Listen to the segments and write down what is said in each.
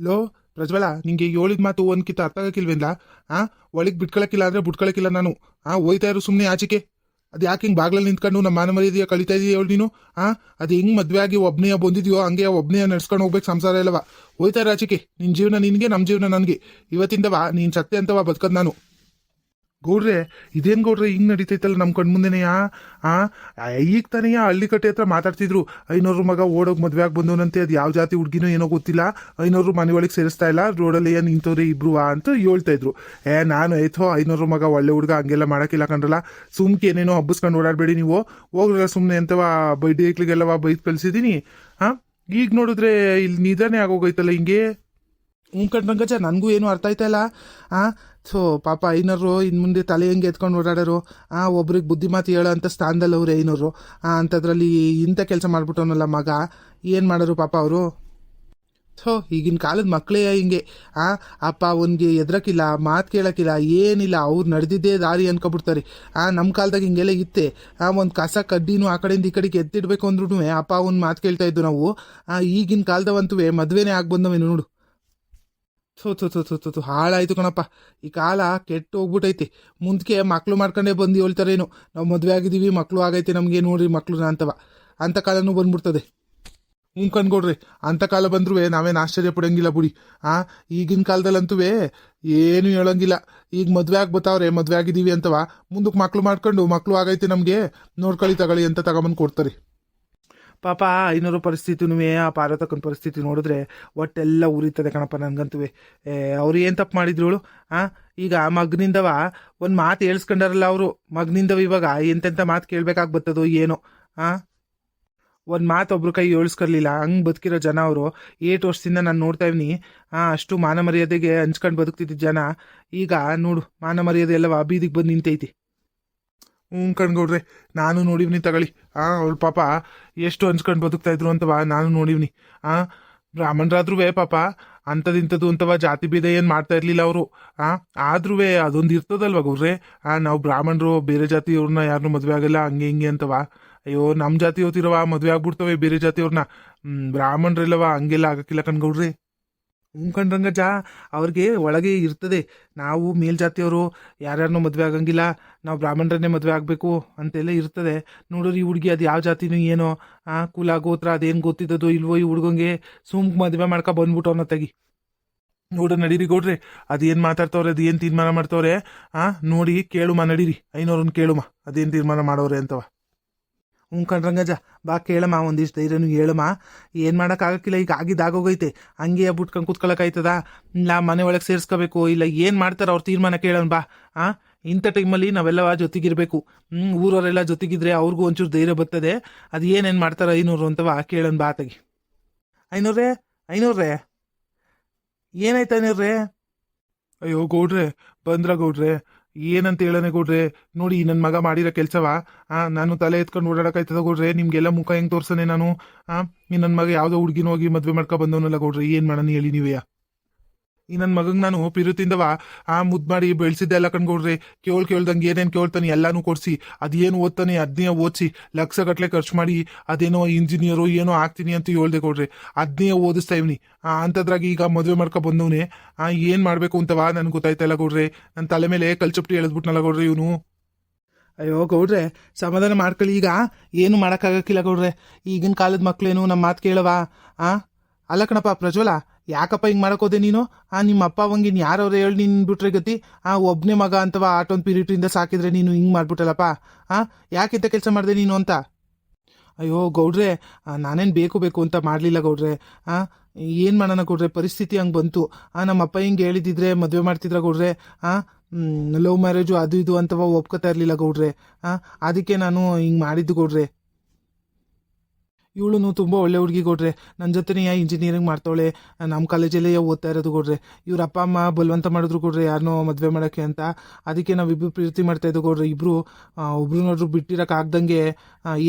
Low, ಪ್ರಜ್ವಲ, ನಿಂಗೆ ಹೇಳಿದ ಮಾತು ಒಂದ್ ಕಿತ್ತ ಅರ್ಥ ಆಗಕ್ಕಿಲ್ವೇನ್ಲ? ಆ? ಒಳಗೆ ಬಿಟ್ಕೊಳಕ್ಕಿಲ್ಲ ಅಂದ್ರೆ ಬಿಟ್ಕೊಳಕಿಲ್ಲ ನಾನು. ಆ, ಹೋಯ್ತಾ ಇರು ಸುಮ್ಮನೆ ಆಚೆಗೆ. ಅದು ಯಾಕೆ ಹಿಂಗೆ ಬಾಗ್ಲಲ್ಲಿ ನಿಂತ್ಕೊಂಡು ನಮ್ಮ ಮಾನ ಮರ್ಯಾದೆಯ ಕಳಿತಾ ಇದೆಯಾ ಹೇಳಿ ನೀನು? ಆ? ಅದು ಹೆಂಗ್ ಮದ್ವೆ ಆಗಿ ಒಬ್ನೆಯ ಬಂದಿದ್ಯೋ ಹಂಗೆ ಒಬ್ಬನೇ ನಡ್ಸ್ಕೊಂಡು ಹೋಗ್ಬೇಕು ಸಂಸಾರ ಇಲ್ಲವಾ? ಹೋಯ್ತಾ ಇರು ಆಚೆಗೆ. ನಿನ್ ಜೀವನ ನಿನಗೆ ನಮ್ಮ ಜೀವನ ನನಗೆ. ಇವತ್ತಿಂದವಾ, ನೀನ್ ಸತ್ಯ ಅಂತವಾ ಬದುಕದ್ ನಾನು. ಗೌಡ್ರೆ, ಇದೇನ್ ಗೌಡ್ರೆ ಹಿಂಗ್ ನಡೀತೈತಲ್ಲ ನಮ್ ಕಣ್ ಮುಂದೆನೆಯಾ ಆ? ಈಗ ತಾನೇ ಹಳ್ಳಿ ಕಟ್ಟೆ ಹತ್ರ ಮಾತಾಡ್ತಿದ್ರು. ಐನೂರು ಮಗ ಓಡೋಗ್ ಮದ್ವೆ ಆಗಿ ಬಂದವನಂತೆ, ಅದು ಯಾವ ಜಾತಿ ಹುಡ್ಗಿನೂ ಏನೋ ಗೊತ್ತಿಲ್ಲ. ಐನೂರು ಮನೆ ಒಳಗೆ ಸೇರಿಸ್ತಾ ಇಲ್ಲ, ರೋಡಲ್ಲಿ ಏನ್ ನಿಂತವ್ರೆ ಇಬ್ರು ಅಂತ ಹೇಳ್ತಾ ಇದ್ರು. ಏ, ನಾನು ಐತೋ ಐನೂರು ಮಗ ಒಳ್ಳೆ ಹುಡುಗ, ಹಂಗೆಲ್ಲ ಮಾಡಕ್ಕಿಲ್ಲ ಕಂಡ್ರಲ್ಲ ಸುಮ್ಕೆ ಏನೇನೋ ಹಬ್ಬಸ್ಕೊಂಡು ಓಡಾಡ್ಬೇಡಿ ನೀವು. ಹೋಗ್ರಲ್ಲ ಸುಮ್ಮನೆ ಅಂತವ ಬೈಡಿಕ್ಲಿಗೆಲ್ಲವ ಬೈದ್ ಕಳ್ಸಿದೀನಿ. ಹಾ ಈಗ ನೋಡಿದ್ರೆ ಇಲ್ಲಿ ನಿಧಾನೇ ಆಗೋಗೈತಲ್ಲ ಹಿಂಗೆ? ಹ್ಞೂ ಕಣ್ರಂಗಜ, ನನಗೂ ಏನು ಅರ್ಥ ಆಯ್ತಾ ಇಲ್ಲ. ಆ? ಸೊ ಪಾಪ ಐನೋರು ಇನ್ನು ಮುಂದೆ ತಲೆ ಹೆಂಗೆ ಎತ್ಕೊಂಡು ಓಡಾಡೋರು, ಆ, ಒಬ್ರಿಗೆ ಬುದ್ಧಿ ಮಾತು ಹೇಳೋ ಅಂತ ಸ್ಥಾನದಲ್ಲಿ ಅವ್ರು ಐನೂರು. ಆ ಅಂಥದ್ರಲ್ಲಿ ಇಂಥ ಕೆಲಸ ಮಾಡಿಬಿಟ್ಟವನಲ್ಲ ಮಗ. ಏನು ಮಾಡೋರು ಪಾಪ ಅವರು? ಥೋ, ಈಗಿನ ಕಾಲದ ಮಕ್ಕಳೇ ಹಿಂಗೆ. ಆ, ಅಪ್ಪ ಅವನಿಗೆ ಎದ್ರಕ್ಕಿಲ್ಲ ಮಾತು ಕೇಳೋಕ್ಕಿಲ್ಲ ಏನಿಲ್ಲ, ಅವ್ರು ನಡೆದಿದ್ದೇ ದಾರಿ ಅನ್ಕೊಬಿಡ್ತಾರೆ. ಆ ನಮ್ಮ ಕಾಲದಾಗ ಹಿಂಗೆಲ್ಲ ಇತ್ತೆ. ಆ, ಒಂದು ಕಸ ಕಡ್ಡಿನೂ ಆ ಕಡೆಯಿಂದ ಈ ಕಡೆಗೆ ಎತ್ತಿಡ್ಬೇಕು ಅಂದ್ರೂ ಅಪ್ಪ ಅವ್ನ ಮಾತು ಕೇಳ್ತಾ ಇದ್ದು ನಾವು. ಈಗಿನ ಕಾಲದವಂತೂ ಮದುವೆನೇ ಆಗಿ ಬಂದವೇನು ನೋಡು. ಥು ಥು ಥು ಥು ಥು ಹಾಳಾಯ್ತು ಕಣಪ್ಪ. ಈ ಕಾಲ ಕೆಟ್ಟು ಹೋಗ್ಬಿಟ್ಟೈತಿ ಮುಂದಕ್ಕೆ ಮಕ್ಕಳು ಮಾಡ್ಕೊಂಡೇ ಬಂದು ಹೇಳ್ತಾರೇನು. ನಾವು ಮದುವೆ ಆಗಿದ್ದೀವಿ ಮಕ್ಕಳು ಆಗೈತೆ ನಮಗೆ, ನೋಡ್ರಿ ಮಕ್ಕಳು ಅಂತವ ಅಂಥ ಕಾಲನೂ ಬಂದ್ಬಿಡ್ತದೆ. ಹ್ಞೂ ಕಂಡ್ಕೊಡ್ರಿ ಅಂಥ ಕಾಲ ಬಂದ್ರೂ ನಾವೇನು ಆಶ್ಚರ್ಯ ಪಡೋಂಗಿಲ್ಲ ಬಿಡಿ. ಆ, ಈಗಿನ ಕಾಲದಲ್ಲಂತೂ ಏನು ಹೇಳೋಂಗಿಲ್ಲ. ಈಗ ಮದುವೆ ಆಗಿ ಬತ್ತಾವ್ರೆ ಮದುವೆ ಆಗಿದ್ದೀವಿ ಅಂತವ. ಮುಂದಕ್ಕೆ ಮಕ್ಕಳು ಮಾಡ್ಕೊಂಡು ಮಕ್ಕಳು ಆಗೈತೆ ನಮಗೆ ನೋಡ್ಕೊಳ್ಳಿ ತಗೊಳ್ಳಿ ಅಂತ ತಗೊಂಬಂದು ಕೊಡ್ತಾರೆ. ಪಾಪ ಐನೂರು ಪರಿಸ್ಥಿತಿನೂ ಆ ಪಾರ್ವತಕ್ಕನ ಪರಿಸ್ಥಿತಿ ನೋಡಿದ್ರೆ ಒಟ್ಟೆಲ್ಲ ಉರಿತದೆ ಕಣಪ್ಪ ನನಗಂತೂ. ಅವ್ರು ಏನು ತಪ್ಪು ಮಾಡಿದ್ರು ಆ, ಈಗ ಮಗನಿಂದವ ಒಂದು ಮಾತು ಹೇಳ್ಸ್ಕೊಂಡಾರಲ್ಲ ಅವರು. ಮಗನಿಂದವ ಇವಾಗ ಎಂತೆಂಥ ಮಾತು ಕೇಳಬೇಕಾಗಿ ಬರ್ತದೋ ಏನೋ. ಆ? ಒಂದು ಮಾತು ಒಬ್ರು ಕೈ ಏಳ್ಸ್ಕೊರ್ಲಿಲ್ಲ ಹಂಗೆ ಬದುಕಿರೋ ಜನ ಅವರು. ಏಟ್ ವರ್ಷದಿಂದ ನಾನು ನೋಡ್ತಾ ಇವ್ನಿ. ಹಾಂ ಅಷ್ಟು ಮಾನ ಮರ್ಯಾದೆಗೆ ಹಂಚ್ಕೊಂಡು ಬದುಕ್ತಿದ್ದ ಜನ. ಈಗ ನೋಡು, ಮಾನ ಮರ್ಯಾದೆ ಎಲ್ಲವ ಬೀದಿಗೆ ಬಂದು ನಿಂತೈತಿ. ಹ್ಞೂ ಕಣ್ಗೌಡ್ರೆ, ನಾನು ನೋಡಿವ್ನಿ ತಗೊಳ್ಳಿ. ಹಾಂ ಅವಳ ಪಾಪ ಎಷ್ಟು ಹಂಚ್ಕೊಂಡು ಬದುಕ್ತಾ ಇದ್ರು ಅಂತವ ನಾನು ನೋಡಿವ್ನಿ. ಹಾಂ ಬ್ರಾಹ್ಮಣರಾದ್ರೂ ಪಾಪ ಅಂಥದಿಂಥದ್ದು ಅಂತವ ಜಾತಿ ಭೇದ ಏನು ಮಾಡ್ತಾ ಇರಲಿಲ್ಲ ಅವರು. ಹಾಂ ಆದ್ರೂ ಅದೊಂದು ಇರ್ತದಲ್ವ ಗೌಡ್ರೆ? ಹಾಂ ನಾವು ಬ್ರಾಹ್ಮಣರು, ಬೇರೆ ಜಾತಿಯವ್ರನ್ನ ಯಾರನ್ನೂ ಮದುವೆ ಆಗಲ್ಲ, ಹಂಗೆ ಹಿಂಗೆ ಅಂತವ ಅಯ್ಯೋ ನಮ್ಮ ಜಾತಿ ಹೋತಿರವ ಮದುವೆ ಆಗ್ಬಿಡ್ತವೆ ಬೇರೆ ಜಾತಿಯವ್ರನ್ನ. ಬ್ರಾಹ್ಮಣರಿಲ್ಲವ, ಹಂಗೆಲ್ಲ ಆಗಕ್ಕಿಲ್ಲ ಕಣ್ಗೌಡ್ರಿ. ಹ್ಞೂ ಜಾ ಅವ್ರಿಗೆ ಒಳಗೆ ಇರ್ತದೆ. ನಾವು ಮೇಲ್ಜಾತಿಯವರು, ಯಾರ್ಯಾರನ್ನೂ ಮದುವೆ ಆಗಂಗಿಲ್ಲ. ನಾವು ಬ್ರಾಹ್ಮಣರನ್ನೇ ಮದುವೆ ಆಗಬೇಕು ಅಂತೆಲ್ಲ ಇರ್ತದೆ. ನೋಡೋರು ಈ ಹುಡುಗಿ ಅದು ಯಾವ ಜಾತಿನೂ ಏನೋ, ಆ, ಕುಲ, ಗೋತ್ರ ಅದೇನು ಗೊತ್ತಿದ್ದದೋ ಇಲ್ವೋ ಈ ಹುಡುಗಂಗೆ ಸುಮ್ ಮದುವೆ ಮಾಡ್ಕೊ ಬಂದ್ಬಿಟ್ಟು ಅನ್ನೋ ತೆಗಿ. ನೋಡ ನಡೀರಿ ಏನು ಅದೇನು ಮಾತಾಡ್ತವ್ರೆ ಅದೇನು ತೀರ್ಮಾನ ಮಾಡ್ತವ್ರೆ, ಆ, ನೋಡಿ ಕೇಳುಮ, ನಡೀರಿ. ಐನೂರನ್ನ ಕೇಳುಮ ಅದೇನು ತೀರ್ಮಾನ ಮಾಡೋರೆ ಅಂತವ. ಹ್ಞೂ ಕಣ್ರಂಗಜ ಬಾ ಕೇಳಮ್ಮ, ಒಂದಿಷ್ಟು ಧೈರ್ಯನೂ ಹೇಳಮ್ಮ. ಏನು ಮಾಡೋಕ್ಕಾಗಕ್ಕಿಲ್ಲ ಈಗ ಆಗಿದ್ದಾಗೋಗೈತೆ ಹಂಗೆ ಬಿಟ್ಕೊಂಡು ಕೂತ್ಕೊಳ್ಳೋಕಾಯ್ತದ ಇಲ್ಲ ಮನೆ ಒಳಗೆ ಸೇರಿಸ್ಕೋಬೇಕು, ಇಲ್ಲ ಏನು ಮಾಡ್ತಾರೆ ಅವ್ರ ತೀರ್ಮಾನ ಕೇಳೋಣ ಬಾ. ಆ? ಇಂಥ ಟೈಮಲ್ಲಿ ನಾವೆಲ್ಲ ಜೊತೆಗಿರಬೇಕು. ಹ್ಞೂ, ಊರವರೆಲ್ಲ ಜೊತೆಗಿದ್ರೆ ಅವ್ರಿಗೂ ಒಂಚೂರು ಧೈರ್ಯ ಬರ್ತದೆ. ಅದು ಏನೇನು ಮಾಡ್ತಾರೆ ಐನೂರು ಅಂತವ ಕೇಳೋಣ ಬಾ ತೆಗಿ ಐನೂರೇ ಐನೂರ್ರೇ. ಏನಾಯ್ತು ಐನೂರ್ರೇ? ಅಯ್ಯೋ, ಗೌಡ್ರೆ, ಬಂದ್ರ ಗೌಡ್ರೆ? ಏನಂತ ಹೇಳನೆ ಗೌಡ್ರೆ? ನೋಡಿ ನನ್ನ ಮಗ ಮಾಡಿರೋ ಕೆಲಸವ? ನಾನು ತಲೆ ಎತ್ಕೊಂಡು ಓಡಾಡಕಾಯ್ತದ ಕೊಡ್ರೆ ನಿಮ್ಗೆಲ್ಲ ಮುಖ ಹೆಂಗ್ ತೋರ್ಸನೆ ನಾನು? ಹಾಂ ನನ್ನ ಮಗ ಯಾವ್ದೋ ಹುಡುಗಿನ ಹೋಗಿ ಮದ್ವೆ ಮಾಡ್ಕೊ ಬಂದವನಲ್ಲ ಕೊಡ್ರಿ ಏನ್ ಮಾಡೋಣ ಹೇಳಿ ನೀವೇ? ಈ ನನ್ನ ಮಗಂಗ್ ನಾನು ಪಿರುತಿಂದವ ಆ ಮುದ್ ಮಾಡಿ ಬೆಳೆಸಿದ್ದೆ ಎಲ್ಲ ಕಣ್ಗೌಡ್ರಿ. ಕೇಳ್ ಕೇಳ್ದಂಗೆ ಏನೇನು ಕೇಳ್ತಾನೆ ಎಲ್ಲಾನು ಕೊಡಿಸಿ. ಅದೇನು ಓದ್ತಾನೆ ಅದನ್ನೇ ಓದಿಸಿ. ಲಕ್ಷ ಗಟ್ಲೆ ಖರ್ಚು ಮಾಡಿ ಅದೇನೋ ಇಂಜಿನಿಯರು ಏನೋ ಆಗ್ತೀನಿ ಅಂತ ಹೇಳ್ದೆ ಕೊಡ್ರಿ ಅದನ್ನೇ ಓದಿಸ್ತಾ ಇವ್ನಿ. ಅಂಥದ್ರಾಗ ಈಗ ಮದುವೆ ಮಾಡ್ಕೊ ಬಂದವನೇ. ಆ ಏನು ಮಾಡಬೇಕು ಅಂತವ ನನ್ಗೆ ಗೊತ್ತಾಯ್ತಾ ಇಲ್ಲ ಗೌಡ್ರೆ. ನನ್ನ ತಲೆ ಮೇಲೆ ಕಲ್ಚಪ್ಟಿ ಎಳೆದ್ಬಿಟ್ನಲ್ಲ ಕೊಡ್ರಿ ಇವನು. ಅಯ್ಯೋ ಗೌಡ್ರೆ, ಸಮಾಧಾನ ಮಾಡ್ಕೊಳ್ಳಿ ಈಗ. ಏನು ಮಾಡೋಕ್ಕಾಗಕ್ಕಿಲ್ಲ ಗೌಡ್ರೆ. ಈಗಿನ ಕಾಲದ ಮಕ್ಳೇನು ನಮ್ಮ ಮಾತು ಕೇಳವಾ ಆ? ಅಲ್ಲ ಕಣಪ್ಪ, ಪ್ರಜ್ವಲ, ಯಾಕಪ್ಪ ಹಿಂಗೆ ಮಾಡೋಕೋದೆ ನೀನು? ಆ, ನಿಮ್ಮ ಅಪ್ಪ ಅವಂಗಿನ ಯಾರವ್ರು ಹೇಳಿ ನಿನ್ನ ಬಿಟ್ರೆ ಗತಿ? ಆ ಒಬ್ಬನೇ ಮಗ ಅಂತವಾ ಆಟೋನ್ ಪಿರಿಟ್ರಿಂದ ಸಾಕಿದ್ರೆ ನೀನು ಹಿಂಗೆ ಮಾಡ್ಬಿಟ್ಟಲ್ಲಪ್ಪ? ಆ ಯಾಕಿಂತ ಕೆಲಸ ಮಾಡಿದೆ ನೀನು ಅಂತ? ಅಯ್ಯೋ, ಗೌಡ್ರೆ ನಾನೇನು ಬೇಕು ಬೇಕು ಅಂತ ಮಾಡಲಿಲ್ಲ ಗೌಡ್ರೆ. ಆ, ಏನು ಮಾಡೋಣ ಗೌಡ್ರೆ, ಪರಿಸ್ಥಿತಿ ಹಂಗೆ ಬಂತು. ಆ, ನಮ್ಮ ಅಪ್ಪ ಹಿಂಗೆ ಹೇಳಿದಿದ್ರೆ, ಮದುವೆ ಮಾಡ್ತಿದ್ರ ಗೌಡ್ರೆ. ಆ ಲವ್ ಮ್ಯಾರೇಜು ಅದು ಇದು ಅಂತವ ಒಪ್ಕೋತಾ ಇರಲಿಲ್ಲ ಗೌಡ್ರೆ. ಆ, ಅದಕ್ಕೆ ನಾನು ಹಿಂಗೆ ಮಾಡಿದ್ದು ಗೌಡ್ರೆ. ಇವಳು ತುಂಬ ಒಳ್ಳೆ ಹುಡುಗಿ ಕೊಡ್ರೆ ನನ್ನ ಜೊತೆನೇ ಇಂಜಿನಿಯರಿಂಗ್ ಮಾಡ್ತಾವಳೆ. ನಮ್ಮ ಕಾಲೇಜಲ್ಲೇ ಓದ್ತಾ ಇರೋದು ಕೊಡ್ರೆ ಇವ್ರ ಅಪ್ಪ, ಅಮ್ಮ ಬಲವಂತ ಮಾಡಿದ್ರು ಕೊಡ್ರೆ ಯಾರನ್ನೋ ಮದುವೆ ಮಾಡೋಕ್ಕೆ ಅಂತ. ಅದಕ್ಕೆ ನಾವು ಇಬ್ಬರು ಪ್ರೀತಿ ಮಾಡ್ತಾ ಇದ್ದು ಕೊಡ್ರೆ ಇಬ್ಬರು ಒಬ್ರು ನೋಡ್ರು ಬಿಟ್ಟಿರಕ್ಕೆ ಆಗ್ದಂಗೆ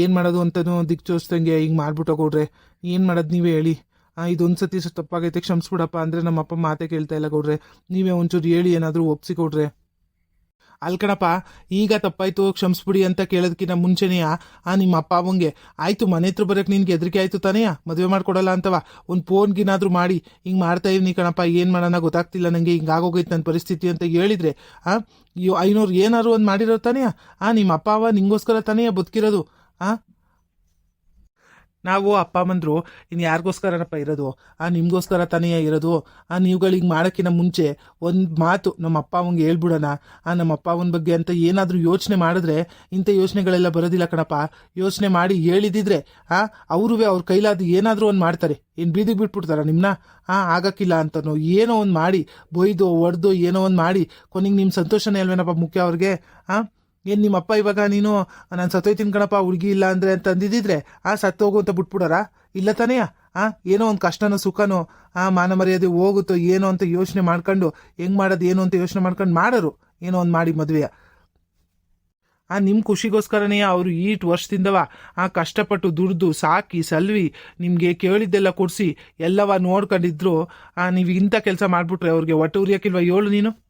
ಏನು ಮಾಡೋದು ಅಂತನೂ ದಿಕ್ಕು ಚೋಸ್ದಂಗೆ ಹಿಂಗೆ ಮಾಡ್ಬಿಟ್ಟು ಕೊಡ್ರೆ ಏನು ಮಾಡೋದು ನೀವೇ ಹೇಳಿ. ಇದೊಂದು ಸತಿ ತಪ್ಪಾಗೈತೆ. ಕ್ಷಮಿಸ್ಬಿಡಪ್ಪ. ಅಂದರೆ ನಮ್ಮ ಅಪ್ಪ ಮಾತೇ ಕೇಳ್ತಾ ಇಲ್ಲ ಕೊಡ್ರೆ ನೀವೇ ಒಂಚೂರು ಹೇಳಿ ಏನಾದರೂ ಒಪ್ಸಿ ಕೊಡ್ರೆ ಅಲ್ಕಣಪ್ಪ ಈಗ ತಪ್ಪಾಯ್ತು, ಕ್ಷಮಿಸ್ಬಿಡಿ ಅಂತ ಕೇಳೋದಕ್ಕಿಂತ ಮುಂಚೆನೆಯ? ಆ, ನಿಮ್ಮ ಅಪ್ಪ ಅವಂಗೆ, ಆಯ್ತು, ಮನೆ ಹತ್ರ ಬರಕ್ಕೆ ನಿನ್ಗೆ ಹೆದರಿಕೆ ಆಯ್ತು ತಾನೇಯ ಮದುವೆ ಮಾಡ್ಕೊಡಲ್ಲ ಅಂತವ? ಒಂದು ಫೋನ್ಗಿನಾದ್ರೂ ಮಾಡಿ, ಹಿಂಗೆ ಮಾಡ್ತಾ ಇವ್ನಿ ಕಣಪ್ಪ, ಏನು ಮಾಡೋಣ ಗೊತ್ತಾಗ್ತಿಲ್ಲ ನನಗೆ ಹಿಂಗೆ ಆಗೋಗೈತೆ ನನ್ನ ಪರಿಸ್ಥಿತಿ ಅಂತ ಹೇಳಿದ್ರೆ, ಆ ಐನೂರು ಏನಾದ್ರು ಒಂದು ಮಾಡಿರೋ ತಾನೇಯ ಆ, ನಿಮ್ಮ ಅಪ್ಪ ಅವ ನಿಂಗೋಸ್ಕರ ತಾನೇಯ ಬದುಕಿರೋದು? ಆ ನಾವು ಅಪ್ಪ ಅಮ್ಮಂದ್ರು ಇನ್ನು ಯಾರಿಗೋಸ್ಕರನಪ್ಪ ಇರೋದು? ಆ, ನಿಮಗೋಸ್ಕರ ತಾನೇ ಇರೋದು? ಆ ನೀವುಗಳಿಗೆ ಮಾಡೋಕ್ಕಿಂತ ಮುಂಚೆ ಒಂದು ಮಾತು ನಮ್ಮ ಅಪ್ಪ ಅವಂಗೆ ಹೇಳ್ಬಿಡೋಣ. ಆ, ನಮ್ಮ ಅಪ್ಪ ಅವನ ಬಗ್ಗೆ ಅಂತ ಏನಾದರೂ ಯೋಚನೆ ಮಾಡಿದ್ರೆ ಇಂಥ ಯೋಚನೆಗಳೆಲ್ಲ ಬರೋದಿಲ್ಲ ಕಣಪ್ಪ. ಯೋಚನೆ ಮಾಡಿ ಹೇಳಿದಿದ್ರೆ, ಆ ಅವರು ಅವ್ರ ಕೈಲಾದ ಏನಾದರೂ ಒಂದು ಮಾಡ್ತಾರೆ. ಏನು ಬೀದಿಗೆ ಬಿಟ್ಬಿಡ್ತಾರ ನಿಮ್ಮನ್ನ ಆ, ಆಗಕ್ಕಿಲ್ಲ ಅಂತನೋ ಏನೋ ಒಂದು ಮಾಡಿ, ಬೊಯ್ದು, ಒಡೆದು ಏನೋ ಒಂದು ಮಾಡಿ, ಕೊನೆಗೆ ನಿಮ್ಮ ಸಂತೋಷನೇ ಅಲ್ವೇನಪ್ಪ ಮುಖ್ಯ ಅವ್ರಿಗೆ? ಆ? ಏನು ನಿಮ್ಮಪ್ಪ ಇವಾಗ ನೀನು, ನಾನು ಸತ್ತೋಯ್ತೀನಿ ಕಣಪ್ಪ, ಹುಡುಗಿ ಇಲ್ಲ ಅಂದ್ರೆ ಅಂತ ಅಂದಿದ್ದಿದ್ರೆ ಆ, ಸತ್ತೋಗು ಅಂತ ಬಿಟ್ಬಿಡಾರ? ಇಲ್ಲ ತಾನೇ ಆ, ಏನೋ ಒಂದು ಕಷ್ಟನೋ ಸುಖನೋ, ಆ, ಮಾನ ಮರ್ಯಾದೆ ಹೋಗುತ್ತೋ ಏನೋ ಅಂತ ಯೋಚನೆ ಮಾಡ್ಕೊಂಡು, ಹೆಂಗ್ ಮಾಡೋದು ಏನು ಅಂತ ಯೋಚನೆ ಮಾಡ್ಕೊಂಡು ಮಾಡೋರು, ಏನೋ ಒಂದು ಮಾಡಿ ಮದುವೆಯ. ಆ ನಿಮ್ಮ ಖುಷಿಗೋಸ್ಕರನೇ ಅವರು ಈಟ್ ವರ್ಷದಿಂದವ, ಆ, ಕಷ್ಟಪಟ್ಟು ದುಡ್ದು ಸಾಕಿ, ಸಲ್ವಿ, ನಿಮಗೆ ಕೇಳಿದ್ದೆಲ್ಲ ಕೊಡಿಸಿ, ಎಲ್ಲವ ನೋಡ್ಕೊಂಡಿದ್ರು ನೀವು ಇಂಥ ಕೆಲಸ ಮಾಡಿಬಿಟ್ರೆ ಅವ್ರಿಗೆ ಒಟ್ಟು ಉರಿಯೋಕ್ಕಿಲ್ವ? ಏಳು ನೀನು?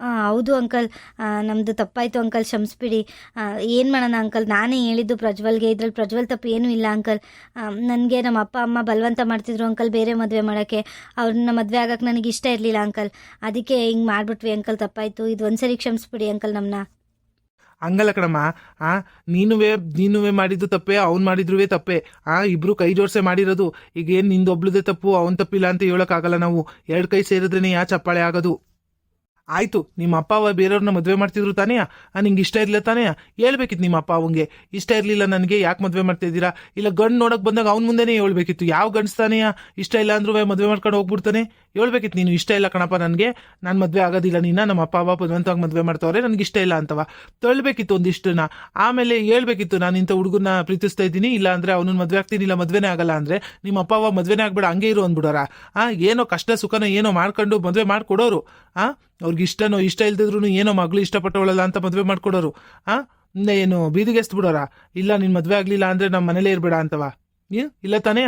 ಹೌದು ಅಂಕಲ್. ನಮ್ಮದು ತಪ್ಪಾಯಿತು ಅಂಕಲ್, ಕ್ಷಮಿಸ್ಬಿಡಿ. ಏನು ಮಾಡೋಣ ಅಂಕಲ್? ನಾನೇ ಹೇಳಿದ್ದು ಪ್ರಜ್ವಲ್ಗೆ. ಇದ್ರಲ್ಲಿ ಪ್ರಜ್ವಲ್ ತಪ್ಪು ಏನೂ ಇಲ್ಲ ಅಂಕಲ್. ನನಗೆ ನಮ್ಮ ಅಪ್ಪ, ಅಮ್ಮ ಬಲವಂತ ಮಾಡ್ತಿದ್ರು ಅಂಕಲ್ ಬೇರೆ ಮದುವೆ ಮಾಡೋಕ್ಕೆ. ಅವ್ರನ್ನ ಮದುವೆ ಆಗೋಕ್ಕೆ ನನಗೆ ಇಷ್ಟ ಇರಲಿಲ್ಲ ಅಂಕಲ್. ಅದಕ್ಕೆ ಹಿಂಗೆ ಮಾಡಿಬಿಟ್ವಿ ಅಂಕಲ್, ತಪ್ಪಾಯಿತು. ಇದು ಒಂದ್ಸರಿ ಕ್ಷಮಿಸ್ಬಿಡಿ ಅಂಕಲ್ ನಮ್ಮನ್ನ ಹಂಗಲ್ಲ ಕಣಮ್ಮ. ಆ, ನೀನುವೇ ನೀನುವೇ ಮಾಡಿದ್ದು ತಪ್ಪೆ, ಅವ್ನು ಮಾಡಿದ್ರುವೇ ತಪ್ಪೆ. ಆ, ಇಬ್ರು ಕೈ ಜೋಡಿಸೆ ಮಾಡಿರೋದು. ಈಗ ಏನು ನಿಂದೊಬ್ಳದೇ ತಪ್ಪು, ಅವನ್ ತಪ್ಪಿಲ್ಲ ಅಂತ ಹೇಳೋಕ್ಕಾಗಲ್ಲ ನಾವು. ಎರಡು ಕೈ ಸೇರಿದ್ರೇನೆ ಯಾ ಚಪ್ಪಾಳೆ ಆಗೋದು? ಆಯ್ತು, ನಿಮ್ಮ ಅಪ್ಪ ಅವ ಬೇರೆಯವ್ರನ್ನ ಮದುವೆ ಮಾಡ್ತಿದ್ರು ತಾನೇ ನಿಂಗೆ ಇಷ್ಟ ಇರಲಿಲ್ಲ ತಾನೇ ಹೇಳ್ಬೇಕಿತ್ತು ನಿಮ್ಮ ಅಪ್ಪ ಅವಂಗೆ ಇಷ್ಟ ಇರಲಿಲ್ಲ ನನಗೆ, ಯಾಕೆ ಮದುವೆ ಮಾಡ್ತಾ ಇದ್ದೀರಾ? ಇಲ್ಲ, ಗಂಡು ನೋಡಕ್ ಬಂದಾಗ ಅವ್ನ ಮುಂದೆನೇ ಹೇಳ್ಬೇಕಿತ್ತು. ಯಾವ ಗಂಡಸ್ತಾನೆಯ ಇಷ್ಟ ಇಲ್ಲ ಅಂದ್ರೂ ಮದುವೆ ಮಾಡ್ಕೊಂಡು ಹೋಗ್ಬಿಡ್ತಾನೆ. ಹೇಳ್ಬೇಕಿತ್ತು, ನೀನು ಇಷ್ಟ ಇಲ್ಲ ಕಣಪ್ಪ ನನಗೆ. ನಾನು ಮದುವೆ ಆಗೋದಿಲ್ಲ ನಿನ್ನ ನಮ್ಮ ಅಪ್ಪ ಅವ ಬಲವಂತವಾಗಿ ಮದುವೆ ಮಾಡ್ತಾವ್ರೆ, ನನಗೆ ಇಷ್ಟ ಇಲ್ಲ ಅಂತವ. ತೊಳ್ಬೇಕಿತ್ತು ಒಂದಿಷ್ಟನ್ನ ಆಮೇಲೆ ಹೇಳ್ಬೇಕಿತ್ತು, ನಾನು ಇಂಥ ಹುಡುಗನ ಪ್ರೀತಿಸ್ತಾ ಇದ್ದೀನಿ, ಇಲ್ಲ ಅಂದ್ರೆ ಅವನನ್ನ ಮದುವೆ ಆಗ್ತೀನಿ, ಇಲ್ಲ ಮದುವೆನೇ ಆಗಲ್ಲ ಅಂದ್ರೆ ನಿಮ್ಮ ಅಪ್ಪ ಅವ ಮದುವೆನೇ ಆಗ್ಬೇಡ, ಹಂಗೆ ಇರು ಅಂದ್ಬಿಡೋರ. ಆ, ಏನೋ ಕಷ್ಟ ಸುಖನ ಏನೋ ಮಾಡ್ಕೊಂಡು ಮದುವೆ ಮಾಡಿಕೊಡೋರು. ಆ ಅವ್ರಿಗೆ ಇಷ್ಟನೋ ಇಷ್ಟ ಇಲ್ದಿದ್ರು ಏನೋ ಮಗಳು ಇಷ್ಟಪಟ್ಟವಳಲ್ಲ ಅಂತ ಮದುವೆ ಮಾಡ್ಕೊಡೋರು. ಆ? ಏನು, ಬೀದಿಗೆ ಬಿಡೋರ ಇಲ್ಲ, ನಿನ್ ಮದುವೆ ಆಗ್ಲಿಲ್ಲ ಅಂದ್ರೆ ನಮ್ಮ ಮನೇಲೇ ಇರ್ಬೇಡ ಅಂತವ? ಇಲ್ಲ ತಾನೇ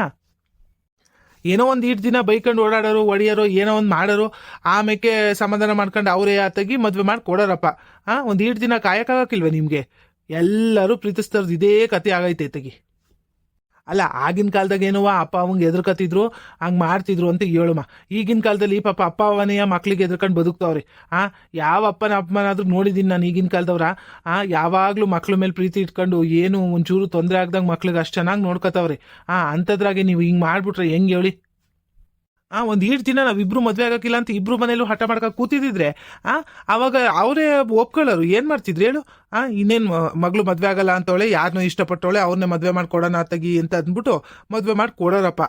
ಏನೋ ಒಂದು ಈಟ್ ದಿನ ಬೈಕೊಂಡು ಓಡಾಡೋರು, ಒಡೆಯೋರು, ಏನೋ ಒಂದು ಮಾಡೋರು ಆಮೇಲೆ ಸಮಾಧಾನ ಮಾಡ್ಕೊಂಡು ಅವರೇ ತೆಗಿ ಮದುವೆ ಮಾಡಿ ಕೊಡೋರಪ್ಪ. ಆ, ಒಂದು ಈಟ್ ದಿನ ಕಾಯಕ್ಕಾಗಕ್ಕಿಲ್ವ ನಿಮಗೆ? ಎಲ್ಲರೂ ಪ್ರೀತಿಸ್ತಾರದು ಇದೇ ಕತೆ ಆಗೈತೆ ತೆಗಿ ಅಲ್ಲ, ಆಗಿನ ಕಾಲದಾಗ ಏನೋ ಅಪ್ಪ ಅವಂಗೆ ಎದುರ್ಕತ್ತಿದ್ರು ಹಂಗೆ ಮಾಡ್ತಿದ್ರು ಅಂತ ಹೇಳುಮ. ಈಗಿನ ಕಾಲದಲ್ಲಿ ಪಾಪ ಅಪ್ಪ ಅವನೆಯ ಮಕ್ಳಿಗೆ ಎದುರ್ಕೊಂಡು ಬದುಕ್ತಾವ್ರಿ. ಆ, ಯಾವ ಅಪ್ಪನ ಅಪ್ಪನಾದ್ರೂ ನೋಡಿದ್ದೀನಿ ನಾನು ಈಗಿನ ಕಾಲದವ್ರ. ಆ, ಯಾವಾಗಲೂ ಮಕ್ಳ ಮೇಲೆ ಪ್ರೀತಿ ಇಟ್ಕೊಂಡು ಏನು ಒಂಚೂರು ತೊಂದರೆ ಆಗ್ದಂಗೆ ಮಕ್ಳಿಗೆ ಅಷ್ಟು ಚೆನ್ನಾಗಿ ನೋಡ್ಕೊತಾವ್ರಿ ಆ, ಅಂಥದ್ರಾಗೆ ನೀವು ಹಿಂಗೆ ಮಾಡಿಬಿಟ್ರೆ ಹೆಂಗೆ ಹೇಳಿ? ಆ, ಒಂದು ಈಟ್ ದಿನ ನಾವಿಬ್ರು ಮದುವೆ ಆಗೋಕ್ಕಿಲ್ಲ ಅಂತ ಇಬ್ರು ಮನೇಲೂ ಹಠ ಮಾಡ್ಕೊಂಡು ಕೂತಿದ್ರೆ ಆ, ಅವಾಗ ಅವರೇ ಒಪ್ಕೊಳ್ಳೋರು. ಏನ್ ಮಾಡ್ತಿದ್ರು ಹೇಳು? ಆ, ಇನ್ನೇನ್ ಮಗಳು ಮದ್ವೆ ಆಗಲ್ಲ ಅಂತವಳೆ ಯಾರನ್ನೂ ಇಷ್ಟಪಟ್ಟವಳೆ ಅವ್ರನ್ನೇ ಮದ್ವೆ ಮಾಡ್ಕೊಡೋಣ ತಗಿ ಅಂತ ಅಂದ್ಬಿಟ್ಟು ಮದ್ವೆ ಮಾಡಿ ಕೊಡೋರಪ್ಪ.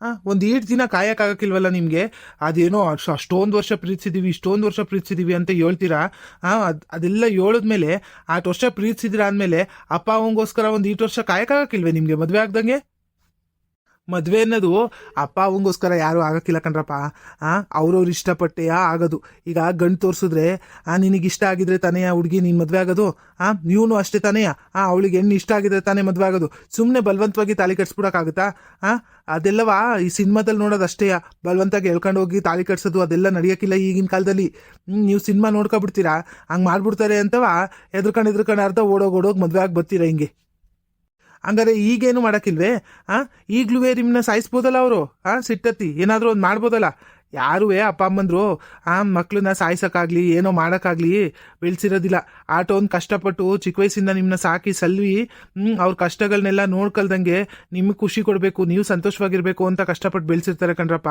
ಆ, ಒಂದು ಈಟ್ ದಿನ ಕಾಯಕ್ಕಾಗಕ್ಕಿಲ್ವಲ್ಲ ನಿಮಗೆ? ಅದೇನೋ ಅಷ್ಟು, ಅಷ್ಟೊಂದು ವರ್ಷ ಪ್ರೀತಿಸಿದೀವಿ, ಇಷ್ಟೊಂದು ವರ್ಷ ಪ್ರೀತಿಸಿದೀವಿ ಅಂತ ಹೇಳ್ತೀರಾ? ಆ, ಅದು, ಅದೆಲ್ಲ ಹೇಳಿದ್ಮೇಲೆ ಆಟ್ ವರ್ಷ ಪ್ರೀತಿಸಿದಿರ ಅಂದ್ಮೇಲೆ ಅಪ್ಪ ಅವಂಗೋಸ್ಕರ ಒಂದು ಈಟ್ ವರ್ಷ ಕಾಯಕ್ಕಾಗಕ್ಕಿಲ್ವೇ ನಿಮಗೆ ಮದುವೆ ಆಗ್ದಂಗೆ? ಮದ್ವೆ ಅನ್ನೋದು ಅಪ್ಪ ಅವಂಗೋಸ್ಕರ ಯಾರು ಆಗೋಕ್ಕಿಲ್ಲ ಕಣ್ರಪ್ಪ. ಅವ್ರವ್ರು ಇಷ್ಟಪಟ್ಟೆ ಆಗೋದು. ಈಗ ಗಂಡು ತೋರಿಸಿದ್ರೆ ನಿನಗೆ ಇಷ್ಟ ಆಗಿದ್ರೆ ತಾನೇ ಆ ಹುಡುಗಿ ನೀನು ಮದುವೆ ಆಗೋದು? ಆ ನೀವೂ ಅಷ್ಟೇ ತಾನೇ? ಆ, ಅವಳಿಗೆ ಹೆಣ್ಣು ಇಷ್ಟ ಆಗಿದ್ರೆ ತಾನೇ ಮದುವೆ ಆಗೋದು? ಸುಮ್ಮನೆ ಬಲವಂತವಾಗಿ ತಾಳಿ ಕಟ್ಸ್ಬಿಡೋಕ್ಕಾಗುತ್ತಾ? ಆ, ಅದೆಲ್ಲವ ಈ ಸಿನಿಮಾದಲ್ಲಿ ನೋಡೋದು ಅಷ್ಟೇ ಬಲವಂತಾಗಿ ಹೇಳ್ಕೊಂಡು ಹೋಗಿ ತಾಳಿ ಕಟ್ಸೋದು ಅದೆಲ್ಲ ನಡೆಯೋಕ್ಕಿಲ್ಲ ಈಗಿನ ಕಾಲದಲ್ಲಿ. ನೀವು ಸಿನಿಮಾ ನೋಡ್ಕೊಬಿಡ್ತೀರಾ? ಹಂಗೆ ಮಾಡ್ಬಿಡ್ತಾರೆ ಅಂತವ? ಎದ್ರಕೊಂಡು ಎದ್ರಕೊಂಡು ಅರ್ಧ ಓಡೋಗಿ ಓಡೋಗಿ ಮದುವೆ ಆಗಿ ಬರ್ತೀರಾ ಹಿಂಗೆ? ಹಂಗಾರೆ ಈಗೇನು ಮಾಡಕ್ಕಿಲ್ವೇ? ಹಾಂ ಈಗ್ಲೂ ನಿಮ್ಮನ್ನ ಸಾಯಿಸ್ಬೋದಲ್ಲ ಅವರು? ಹಾಂ ಸಿಟ್ಟತ್ತಿ, ಏನಾದರೂ ಒಂದು ಮಾಡ್ಬೋದಲ್ಲ? ಯಾರು ಅಪ್ಪ ಅಮ್ಮಂದ್ರು, ಆ ಮಕ್ಳನ್ನ ಸಾಯ್ಸಕ್ಕಾಗ್ಲಿ, ಏನೋ ಮಾಡೋಕ್ಕಾಗ್ಲಿ ಬೆಳೆಸಿರೋದಿಲ್ಲ. ಆಟೋ ಕಷ್ಟಪಟ್ಟು ಚಿಕ್ಕ ವಯಸ್ಸಿಂದ ನಿಮ್ಮನ್ನ ಸಾಕಿ ಸಲ್ವಿ ಅವ್ರ ಕಷ್ಟಗಳನ್ನೆಲ್ಲ ನೋಡ್ಕೊಳ್ದಂಗೆ ನಿಮಗೆ ಖುಷಿ ಕೊಡಬೇಕು, ನೀವು ಸಂತೋಷವಾಗಿರಬೇಕು ಅಂತ ಕಷ್ಟಪಟ್ಟು ಬೆಳೆಸಿರ್ತಾರೆ ಕಣ್ರಪ್ಪ.